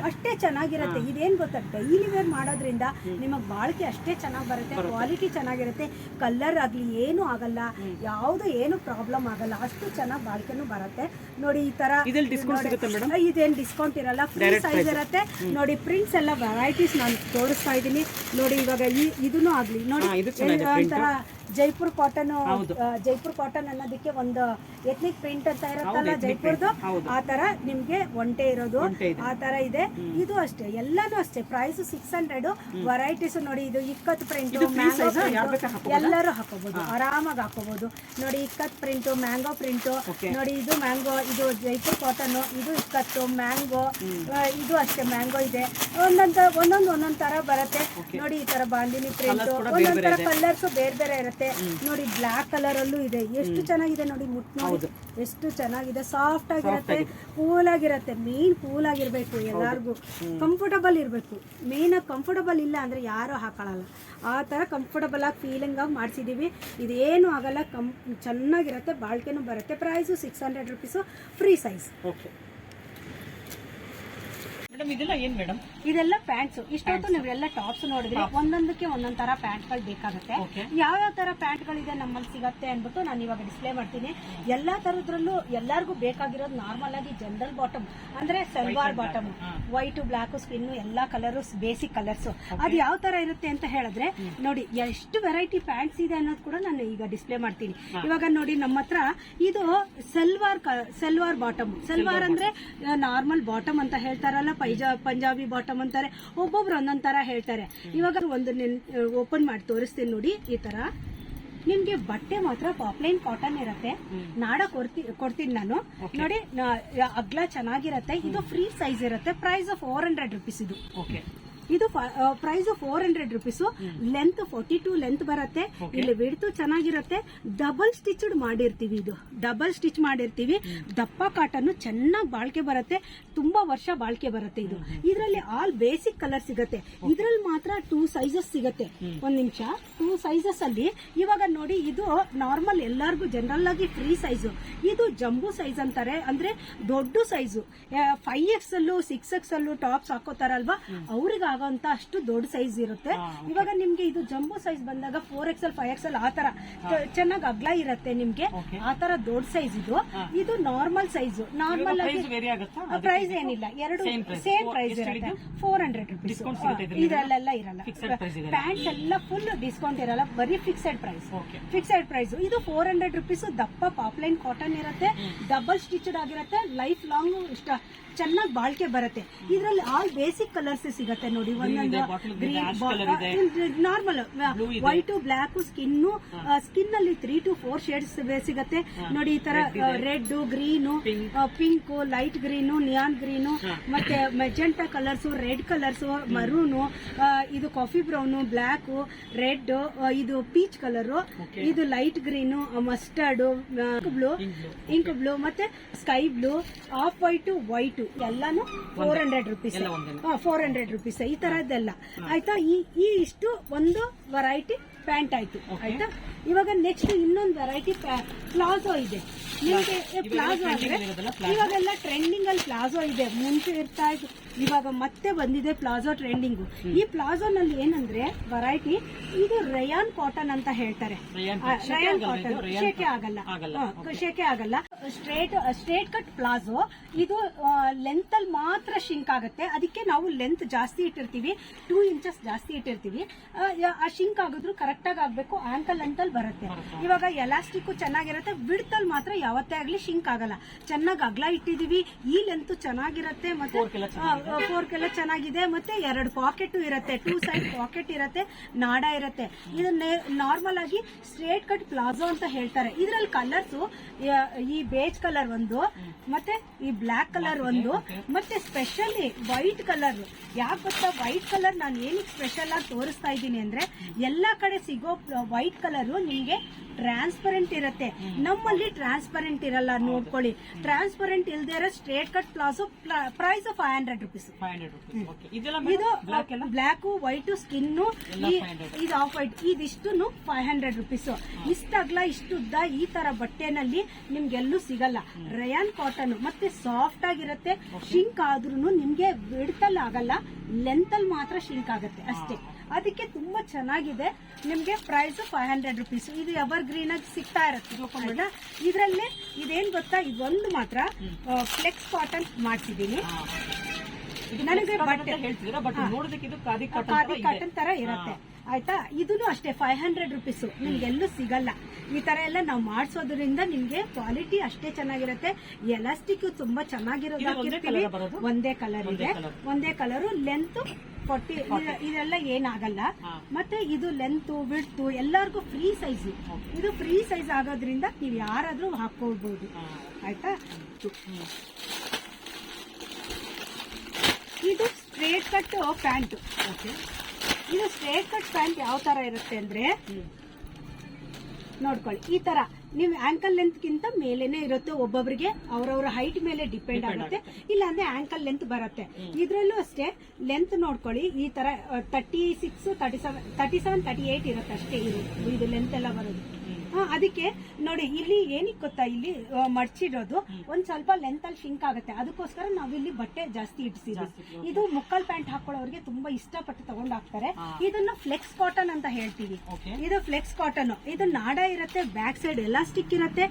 A: ಅಷ್ಟೇ ಚೆನ್ನಾಗಿರುತ್ತೆ. ಇದೇನ್ ಗೊತ್ತಾ? ಡೈಲಿ ವೇರ್ ಮಾಡೋದ್ರಿಂದ ನಿಮಗ್ ಬಾಳಿಕೆ ಅಷ್ಟೇ ಚೆನ್ನಾಗಿ ಬರುತ್ತೆ. ಕ್ವಾಲಿಟಿ ಚೆನ್ನಾಗಿರುತ್ತೆ. ಕಲರ್ ಆಗ್ಲಿ ಏನು ಆಗಲ್ಲ. ಯಾವ್ದು ಏನು ಪ್ರಾಬ್ಲಮ್ ಆಗಲ್ಲ. ಅಷ್ಟು ಚೆನ್ನಾಗಿ ಬಾಳಿಕೆನೂ ಬರುತ್ತೆ. ನೋಡಿ ಈ ತರ ಇದೇನ್ ಡಿಸ್ಕೌಂಟ್ ಇರಲ್ಲ. ಫ್ರೀ ಸೈಜ್ ಇರುತ್ತೆ. ನೋಡಿ ಪ್ರಿಂಟ್ಸ್ ಎಲ್ಲ ವೆರೈಟೀಸ್ ನಾನು ತೋರಿಸ್ತಾ ಇದ್ದೀನಿ. ನೋಡಿ ಇವಾಗ ಈ ಇದನ್ನು ಆಗಲಿ. ನೋಡಿ. ಒಂಥರ ಜೈಪುರ್ ಕಾಟನ್. ಜೈಪುರ್ ಕಾಟನ್ ಅನ್ನೋದಕ್ಕೆ ಒಂದು ಎತ್ನಿಕ್ ಪ್ರಿಂಟ್ ಅಂತ ಇರುತ್ತಲ್ಲ ಜೈಪುರ್ದು? ಆ ತರ ನಿಮ್ಗೆ ಒಂಟೆ ಇರೋದು ಆ ತರ ಇದೆ. ಇದು ಅಷ್ಟೇ ಎಲ್ಲಾನು ಅಷ್ಟೇ. ಪ್ರೈಸ್ ಸಿಕ್ಸ್ ಹಂಡ್ರೆಡ್ ವೆರೈಟೀಸ್ ನೋಡಿ ಇದು ಇಕ್ಕತ್ ಪ್ರಿಂಟ್? ಎಲ್ಲರೂ ಹಾಕೋಬಹುದು ಆರಾಮಾಗಿ ಹಾಕೋಬಹುದು ನೋಡಿ ಇಕ್ಕತ್ ಪ್ರಿಂಟ್ ಮ್ಯಾಂಗೋ ಪ್ರಿಂಟ್ ನೋಡಿ ಇದು ಮ್ಯಾಂಗೋ ಇದು ಜೈಪುರ್ ಕಾಟನ್ ಇದು ಇಕ್ಕತ್ತು ಮ್ಯಾಂಗೋ ಇದು ಅಷ್ಟೇ ಮ್ಯಾಂಗೋ ಇದೆ. ಒಂದೊಂದ್ ಒಂದೊಂದು ಒಂದೊಂದ್ ತರ ಬರುತ್ತೆ. ನೋಡಿ ಈ ತರ ಬಾಂದಿನಿ ಪ್ರಿಂಟ್ ಒಂದೊಂದ್ ತರ ಕಲರ್ಸ್ ಬೇರೆ ಬೇರೆ ಇರುತ್ತೆ. ನೋಡಿ ಬ್ಲಾಕ್ ಕಲರ್ ಅಲ್ಲೂ ಇದೆ. ಎಷ್ಟು ಚೆನ್ನಾಗಿದೆ ನೋಡಿ ಮುಟ್ ನೋಡಿ. ಎಷ್ಟು ಚೆನ್ನಾಗಿದೆ. ಸಾಫ್ಟ್ ಆಗಿರುತ್ತೆ. ಕೂಲ್ ಆಗಿರುತ್ತೆ. ಮೇನ್ ಕೂಲ್ ಆಗಿರ್ಬೇಕು ಎಲ್ಲಾರ್ಗು. ಕಂಫರ್ಟಬಲ್ ಇರಬೇಕು. ಮೇನ್ ಆಗಿ ಕಂಫರ್ಟಬಲ್ ಇಲ್ಲ ಅಂದ್ರೆ ಯಾರು ಹಾಕೊಳ್ಳಲ್ಲ ಆ ತರ ಕಂಫರ್ಟಬಲ್ ಆಗಿ ಫೀಲಿಂಗ್ ಆಗಿ ಮಾಡಿಸಿದೀವಿ. ಇದೇನು ಆಗಲ್ಲ. ಕಂ ಚೆನ್ನಾಗಿರುತ್ತೆ. ಬಾಳ್ಕೆನೂ ಬರುತ್ತೆ. Price six hundred rupees free size
B: okay madam ಇದೆಲ್ಲ ಏನ್ ಮೇಡಮ್
A: ಇದೆಲ್ಲ ಪ್ಯಾಂಟ್ಸ್ ಇಷ್ಟೊತ್ತು ನೀವೆಲ್ಲ ಟಾಪ್ಸ್ ನೋಡಿದ್ರೆ. ಒಂದೊಂದಕ್ಕೆ ಒಂದೊಂದ್ ತರ ಪ್ಯಾಂಟ್ಗಳು ಬೇಕಾಗುತ್ತೆ.
B: Okay.
A: ಯಾವ ಯಾವ ತರ ಪ್ಯಾಂಟ್ಗಳಿದೆ ನಮ್ಮಲ್ಲಿ ಸಿಗತ್ತೆ ಅನ್ಬಿಟ್ಟು ನಾನು ಇವಾಗ ಡಿಸ್ಪ್ಲೇ ಮಾಡ್ತೀನಿ. ಎಲ್ಲಾ ತರದ್ರಲ್ಲೂ ಎಲ್ಲರಿಗೂ ಬೇಕಾಗಿರೋದು ನಾರ್ಮಲ್ ಆಗಿ ಜನರಲ್ ಬಾಟಮ್ ಅಂದ್ರೆ salwar bottom white black skin ಎಲ್ಲಾ ಕಲರ್ಸ್ ಬೇಸಿಕ್ ಕಲರ್ಸ್ ಅದು ಯಾವ ತರ ಇರುತ್ತೆ ಅಂತ ಹೇಳಿದ್ರೆ ನೋಡಿ ಎಷ್ಟು ವೆರೈಟಿ ಪ್ಯಾಂಟ್ಸ್ ಇದೆ ಅನ್ನೋದು ಕೂಡ ನಾನು ಈಗ ಡಿಸ್ಪ್ಲೇ ಮಾಡ್ತೀನಿ. ಇವಾಗ ನೋಡಿ ನಮ್ಮ ಹತ್ರ ಇದು ಸಲ್ವಾರ್ ಸಲ್ವಾರ್ ಬಾಟಮ್ ಸಲ್ವಾರ್ ಅಂದ್ರೆ ನಾರ್ಮಲ್ ಬಾಟಮ್ ಅಂತ ಹೇಳ್ತಾರಲ್ಲ ಪೈಜಾ ಪಂಜಾಬಿ ಬಾಟಮ್ ಅಂತಾರೆ ಒಬ್ಬೊಬ್ರು ಒಂದೊಂದ್ ತರ ಹೇಳ್ತಾರೆ. ಇವಾಗ ಒಂದು ಓಪನ್ ಮಾಡಿ ತೋರಿಸ್ತೀನಿ ನೋಡಿ ಈ ತರ. ನಿಮ್ಗೆ ಬಟ್ಟೆ ಮಾತ್ರ ಪಾಪ್ಲೈನ್ ಕಾಟನ್ ಇರತ್ತೆ. ನಾಡ ಕೊಡ್ತಿ ಕೊಡ್ತೀನಿ ನಾನು. ನೋಡಿ ಅಗ್ಲ ಚೆನ್ನಾಗಿರತ್ತೆ. ಇದು ಫ್ರೀ ಸೈಜ್ ಇರುತ್ತೆ. ಪ್ರೈಸ್ ಫೋರ್ ಹಂಡ್ರೆಡ್ ರುಪೀಸ್ ಇದು.
B: ಓಕೆ
A: ಇದು price four hundred rupees length forty two length ಬರುತ್ತೆ. ಇಲ್ಲಿ ವಿಡ್ತು ಚೆನ್ನಾಗಿರುತ್ತೆ. ಡಬಲ್ ಸ್ಟಿಚ್ಡ್ ಮಾಡಿರ್ತೀವಿ ಇದು. ಡಬಲ್ ಸ್ಟಿಚ್ ಮಾಡಿರ್ತೀವಿ. ದಪ್ಪ ಕಾಟನ್ ಚೆನ್ನಾಗಿ ಬಾಳ್ಕೆ ಬರುತ್ತೆ. ತುಂಬಾ ವರ್ಷ ಬಾಳ್ಕೆ ಬರುತ್ತೆ ಇದು. ಇದರಲ್ಲಿ ಆಲ್ ಬೇಸಿಕ್ ಕಲರ್ ಸಿಗುತ್ತೆ. ಇದ್ರಲ್ಲಿ ಮಾತ್ರ ಟೂ ಸೈಜಸ್ ಸಿಗುತ್ತೆ. ಒಂದ್ ನಿಮಿಷ. ಟೂ ಸೈಜಸ್ ಅಲ್ಲಿ ಇವಾಗ ನೋಡಿ ಇದು ನಾರ್ಮಲ್ ಎಲ್ಲಾರ್ಗು ಜನರಲ್ ಆಗಿ ಫ್ರೀ ಸೈಜ್ ಇದು ಜಂಬೂ ಸೈಜ್ ಅಂತಾರೆ. ಅಂದ್ರೆ ದೊಡ್ಡ ಸೈಜ್ ಫೈವ್ ಎಕ್ಸ್ ಅಲ್ಲೂ ಸಿಕ್ಸ್ ಎಕ್ಸ್ ಅಲ್ಲೂ ಟಾಪ್ಸ್ ಹಾಕೋತಾರಲ್ವಾ? ಅವ್ರಿಗೆ ಆಗೋಂತ ಅಷ್ಟು ದೊಡ್ಡ ಸೈಜ್ ಇರುತ್ತೆ. ಇವಾಗ ನಿಮ್ಗೆ ಇದು ಜಂಬೂ ಸೈಜ್ ಬಂದಾಗ four X L five X L ಆತರ ಚೆನ್ನಾಗಿ ಅಗ್ಲ ಇರುತ್ತೆ ನಿಮ್ಗೆ. ಆತರ ದೊಡ್ಡ ಸೈಜ್ ಇದು. ಇದು ನಾರ್ಮಲ್ ಸೈಜ್ ನಾರ್ಮಲ್ ಆಗಿ
B: ಪ್ರೈಸ್
A: ಏನಿಲ್ಲ. ಎರಡು ಸೇಮ್ ಪ್ರೈಸ್ ಇರುತ್ತೆ? Four hundred rupees? ಇದರಲ್ಲೆಲ್ಲ ಇರಲ್ಲ.
B: ಪ್ಯಾಂಟ್.
A: ಪ್ಯಾಂಟ್ಸ್ ಎಲ್ಲ ಫುಲ್ ಡಿಸ್ಕೌಂಟ್ ಇರಲ್ಲ. ಬರೀ ಫಿಕ್ಸೆಡ್ ಪ್ರೈಸ್. ಫಿಕ್ಸೆಡ್ ಪ್ರೈಸ್ ಇದು ಫೋರ್ ಹಂಡ್ರೆಡ್ ರುಪೀಸ್ ದಪ್ಪ ಪಾಪ್ಲೈನ್ ಕಾಟನ್ ಇರುತ್ತೆ. ಡಬಲ್ ಸ್ಟಿಚ್ಡ್ ಆಗಿರುತ್ತೆ. ಲೈಫ್ ಲಾಂಗ್ ಇಷ್ಟ. ಚೆನ್ನಾಗಿ ಬಾಳ್ಕೆ ಬರುತ್ತೆ. ಇದರಲ್ಲಿ ಆಲ್ ಬೇಸಿಕ್ ಕಲರ್ಸ್ ಸಿಗುತ್ತೆ ನೋಡಿ. ಒಂದೊಂದು
B: green, ಇದೆ.
A: Normal. White black skin skin ಅಲ್ಲಿ ತ್ರೀ ಟು ಫೋರ್ ಶೇಡ್ಸ್ ಸಿಗತ್ತೆ. ನೋಡಿ ಈ ತರ red green. Pink light green neon green ಮತ್ತೆ magenta colours red colours maroon ಇದು ಕಾಫಿ ಬ್ರೌನ್ ಬ್ಲಾಕ್ ರೆಡ್ ಇದು ಪೀಚ್ ಕಲರ್ ಇದು light green mustard blue ink blue ಮತ್ತೆ sky blue off white white ಎಲ್ಲಾನು four hundred rupees four hundred rupees ಈ ತರದ್ದೆಲ್ಲ. ಆಯ್ತಾ? ಈ ಈ ಇಷ್ಟು ಒಂದು ವೆರೈಟಿ ಪ್ಯಾಂಟ್ ಆಯ್ತು. ಆಯ್ತಾ? ಇವಾಗ ನೆಕ್ಸ್ಟ್ ಇನ್ನೊಂದು ವೆರೈಟಿ ಪ್ಲಾಜೋ ಇದೆ. ನಿಮಗೆ ಪ್ಲಾಜೋ. ಅಂದ್ರೆ ಇವಾಗೆಲ್ಲ ಟ್ರೆಂಡಿಂಗ್ ಅಲ್ಲಿ ಪ್ಲಾಜೋ ಇದೆ. ಮುಂಚೆ ಇರ್ತಾ ಇತ್ತು. ಇವಾಗ ಮತ್ತೆ ಬಂದಿದೆ ಪ್ಲಾಜೋ ಟ್ರೆಂಡಿಂಗ್ ಈ ಪ್ಲಾಜೋ ನಲ್ಲಿ ಏನಂದ್ರೆ ವೆರೈಟಿ ಇದು ರಯಾನ್ ಕಾಟನ್ ಅಂತ ಹೇಳ್ತಾರೆ. Rayon cotton? ಶೇಕೆ ಆಗಲ್ಲ ಶೇಕೆ ಆಗಲ್ಲ. ಸ್ಟ್ರೇಟ್ ಸ್ಟ್ರೇಟ್ ಕಟ್ ಪ್ಲಾಜೋ ಇದು ಲೆಂತ್ ಅಲ್ಲಿ ಮಾತ್ರ ಶಿಂಕ್ ಆಗುತ್ತೆ. ಅದಕ್ಕೆ ನಾವು ಲೆಂತ್ ಜಾಸ್ತಿ ಇಟ್ಟಿರ್ತೀವಿ ಟೂ ಇಂಚಸ್ ಜಾಸ್ತಿ ಇಟ್ಟಿರ್ತೀವಿ. ಆ, ಶಿಂಕ್ ಆಗಿದ್ರು ಕರೆಕ್ಟ್ ಆಗಿ ಆಗ್ಬೇಕು ಆಂಕಲ್ ಅಂತಲ್ಲಿ ಬರುತ್ತೆ. ಇವಾಗ ಎಲಾಸ್ಟಿಕ್ ಚೆನ್ನಾಗಿರುತ್ತೆ ಬಿಡ್ತಲ್ ಮಾತ್ರ ಯಾವತ್ತೇ ಆಗಲಿ ಶಿಂಕ್ ಆಗಲ್ಲ. ಚೆನ್ನಾಗಿ ಅಗ್ಲ ಇಟ್ಟಿದೀವಿ ಈ ಲೆಂತ್ ಚೆನ್ನಾಗಿರುತ್ತೆ ಮತ್ತೆ. ಫೋರ್ಕ್ ಎಲ್ಲ ಚೆನ್ನಾಗಿದೆ ಮತ್ತೆ ಎರಡು ಪಾಕೆಟ್ ಇರುತ್ತೆ ಟೂ ಸೈಡ್ ಪಾಕೆಟ್ ಇರುತ್ತೆ ನಾಡ ಇರುತ್ತೆ. ಇದನ್ನ ನಾರ್ಮಲ್ ಆಗಿ ಸ್ಟ್ರೇಟ್ ಕಟ್ ಪ್ಲಾಜೋ ಅಂತ ಹೇಳ್ತಾರೆ. ಇದ್ರಲ್ಲಿ ಕಲರ್ಸ್ ಈ ಬೇಜ್ ಕಲರ್ ಒಂದು ಮತ್ತೆ ಈ ಬ್ಲಾಕ್ ಕಲರ್ ಒಂದು ಮತ್ತೆ ಸ್ಪೆಷಲಿ ವೈಟ್ ಕಲರ್ ಯಾಕೆ ಗೊತ್ತಾ? ವೈಟ್ ಕಲರ್ ನಾನು ಏನಕ್ಕೆ ಸ್ಪೆಷಲ್ ಆಗಿ ತೋರಿಸ್ತಾ ಇದ್ದೀನಿ ಅಂದ್ರೆ ಎಲ್ಲಾ ಕಡೆ ಸಿಗೋ ವೈಟ್ ಕಲರ್ ನಿಮಗೆ ಟ್ರಾನ್ಸ್ಪರೆಂಟ್ ಇರುತ್ತೆ. ನಮ್ಮಲ್ಲಿ ಟ್ರಾನ್ಸ್ಪರೆಂಟ್ ಇರಲ್ಲ ನೋಡ್ಕೊಳ್ಳಿ. ಟ್ರಾನ್ಸ್ಪರೆಂಟ್ ಇಲ್ದೇ ಇರೋ straight cut ಪ್ಲಾಸ್ price five hundred rupees
B: five hundred rupees
A: ಇದು
B: ಬ್ಲಾಕ್
A: ವೈಟ್ ಸ್ಕಿನ್ ಇದು ಆಫ್ ವೈಟ್ ಇದಿಷ್ಟು ಫೈವ್ ಹಂಡ್ರೆಡ್ ರುಪೀಸ್ ಇಷ್ಟ ಅಗ್ಲ ಇಷ್ಟುದ್ದ ಈ ತರ ಬಟ್ಟೆನಲ್ಲಿ ನಿಮ್ಗೆಲ್ಲೂ ಸಿಗಲ್ಲ. ರಯಾನ್ ಕಾಟನ್ ಮತ್ತೆ ಸಾಫ್ಟ್ ಆಗಿರುತ್ತೆ. ಶಿಂಕ್ ಆದ್ರೂ ನಿಮ್ಗೆ ಬಿಡ್ತಲ್ ಆಗಲ್ಲ. ಲೆಂತ್ ಅಲ್ಲಿ ಮಾತ್ರ ಶಿಂಕ್ ಆಗುತ್ತೆ ಅಷ್ಟೇ. ಅದಕ್ಕೆ ತುಂಬಾ ಚೆನ್ನಾಗಿದೆ. ನಿಮ್ಗೆ ಪ್ರೈಸ್ ಫೈವ್ ಹಂಡ್ರೆಡ್ ರುಪೀಸ್ ಇದು ಎವರ್ ಗ್ರೀನ್ ಆಗಿ ಸಿಗ್ತಾ ಇರುತ್ತೆ. ಇದರಲ್ಲಿ ಇದೇನ್ ಗೊತ್ತಾ? ಇದೊಂದು ಮಾತ್ರ ಫ್ಲೆಕ್ಸ್ ಕಾಟನ್ ಮಾಡ್ಸಿದೀನಿ ನನಗೆ ಬಟ್ಟೆ
B: ಕಾಟನ್
A: ತರ ಇರತ್ತೆ. ಆಯ್ತಾ? ಇದನ್ನು ಅಷ್ಟೇ ಫೈವ್ ಹಂಡ್ರೆಡ್ ರುಪೀಸ್ ನಿಮ್ಗೆಲ್ಲೂ ಸಿಗಲ್ಲ. ಈ ತರ ಎಲ್ಲ ನಾವು ಮಾಡಿಸೋದ್ರಿಂದ ನಿಮ್ಗೆ ಕ್ವಾಲಿಟಿ ಅಷ್ಟೇ ಚೆನ್ನಾಗಿರುತ್ತೆ. ಎಲಾಸ್ಟಿಕ್ ತುಂಬಾ ಚೆನ್ನಾಗಿರೋದಾಗಿರ್ತೀವಿ
B: ಇದು ಒಂದೇ
A: ಕಲರ್ ಇದೆ. ಒಂದೇ ಕಲರ್ ಲೆಂತ್ ಫಾರ್ಟಿ ಇದೆಲ್ಲ ಏನಾಗಲ್ಲ. ಮತ್ತೆ ಇದು ಲೆಂತ್ ವಿಡ್ತು ಎಲ್ಲರಿಗೂ ಫ್ರೀ ಸೈಜ್ ಇದು ಫ್ರೀ ಸೈಜ್ ಆಗೋದ್ರಿಂದ ನೀವು ಯಾರಾದ್ರೂ ಹಾಕೊಳ್ಬಹುದು ಆಯ್ತಾ? ಇದು ಸ್ಟ್ರೇಟ್ ಕಟ್ ಪ್ಯಾಂಟ್.
B: ಓಕೆ
A: ಇದು ಸ್ಟ್ರೇಟ್ ಕಟ್ ಪ್ಯಾಂಟ್ ಯಾವ ತರ ಇರುತ್ತೆ ಅಂದ್ರೆ ನೋಡ್ಕೊಳ್ಳಿ. ಈ ತರ. ನೀವು ಆಂಕಲ್ ಲೆಂತ್ ಗಿಂತ ಮೇಲೇನೆ ಇರುತ್ತೆ. ಒಬ್ಬೊಬ್ಬರಿಗೆ ಅವ್ರವ್ರ ಹೈಟ್ ಮೇಲೆ ಡಿಪೆಂಡ್ ಆಗುತ್ತೆ. ಇಲ್ಲ ಅಂದ್ರೆ ಆಂಕಲ್ ಲೆಂತ್ ಬರುತ್ತೆ. ಇದ್ರಲ್ಲೂ ಅಷ್ಟೇ ಲೆಂತ್ ನೋಡ್ಕೊಳ್ಳಿ. ಈ ತರ thirty six thirty seven thirty seven thirty eight ಇರುತ್ತೆ ಅಷ್ಟೇ ಇದು ಇದು ಲೆಂತ್ ಎಲ್ಲ ಬರೋದು. ಅದಕ್ಕೆ ನೋಡಿ ಇಲ್ಲಿ ಏನಕ್ಕೆ ಗೊತ್ತಾ? ಇಲ್ಲಿ ಮಡಚಿರೋದು ಒಂದ್ ಸ್ವಲ್ಪ ಲೆಂತ್ ಅಲ್ಲಿ ಶಿಂಕ್ ಆಗುತ್ತೆ. ಅದಕ್ಕೋಸ್ಕರ ನಾವು ಇಲ್ಲಿ ಬಟ್ಟೆ ಜಾಸ್ತಿ ಇಡ್ಸಿದ್ವಿ. ಇದು ಮುಕ್ಕಲ್ ಪ್ಯಾಂಟ್ ಹಾಕೊಳ್ಳೋರಿಗೆ ತುಂಬಾ ಇಷ್ಟಪಟ್ಟು ತಗೊಂಡ್ ಹಾಕ್ತಾರೆ ಇದನ್ನ ಫ್ಲೆಕ್ಸ್ ಕಾಟನ್ ಅಂತ ಹೇಳ್ತೀವಿ. ಇದು ಫ್ಲೆಕ್ಸ್ ಕಾಟನ್ ಇದು ನಾಡ ಇರುತ್ತೆ ಬ್ಯಾಕ್ ಸೈಡ್ ಎಲಾಸ್ಟಿಕ್ ಇರುತ್ತೆ.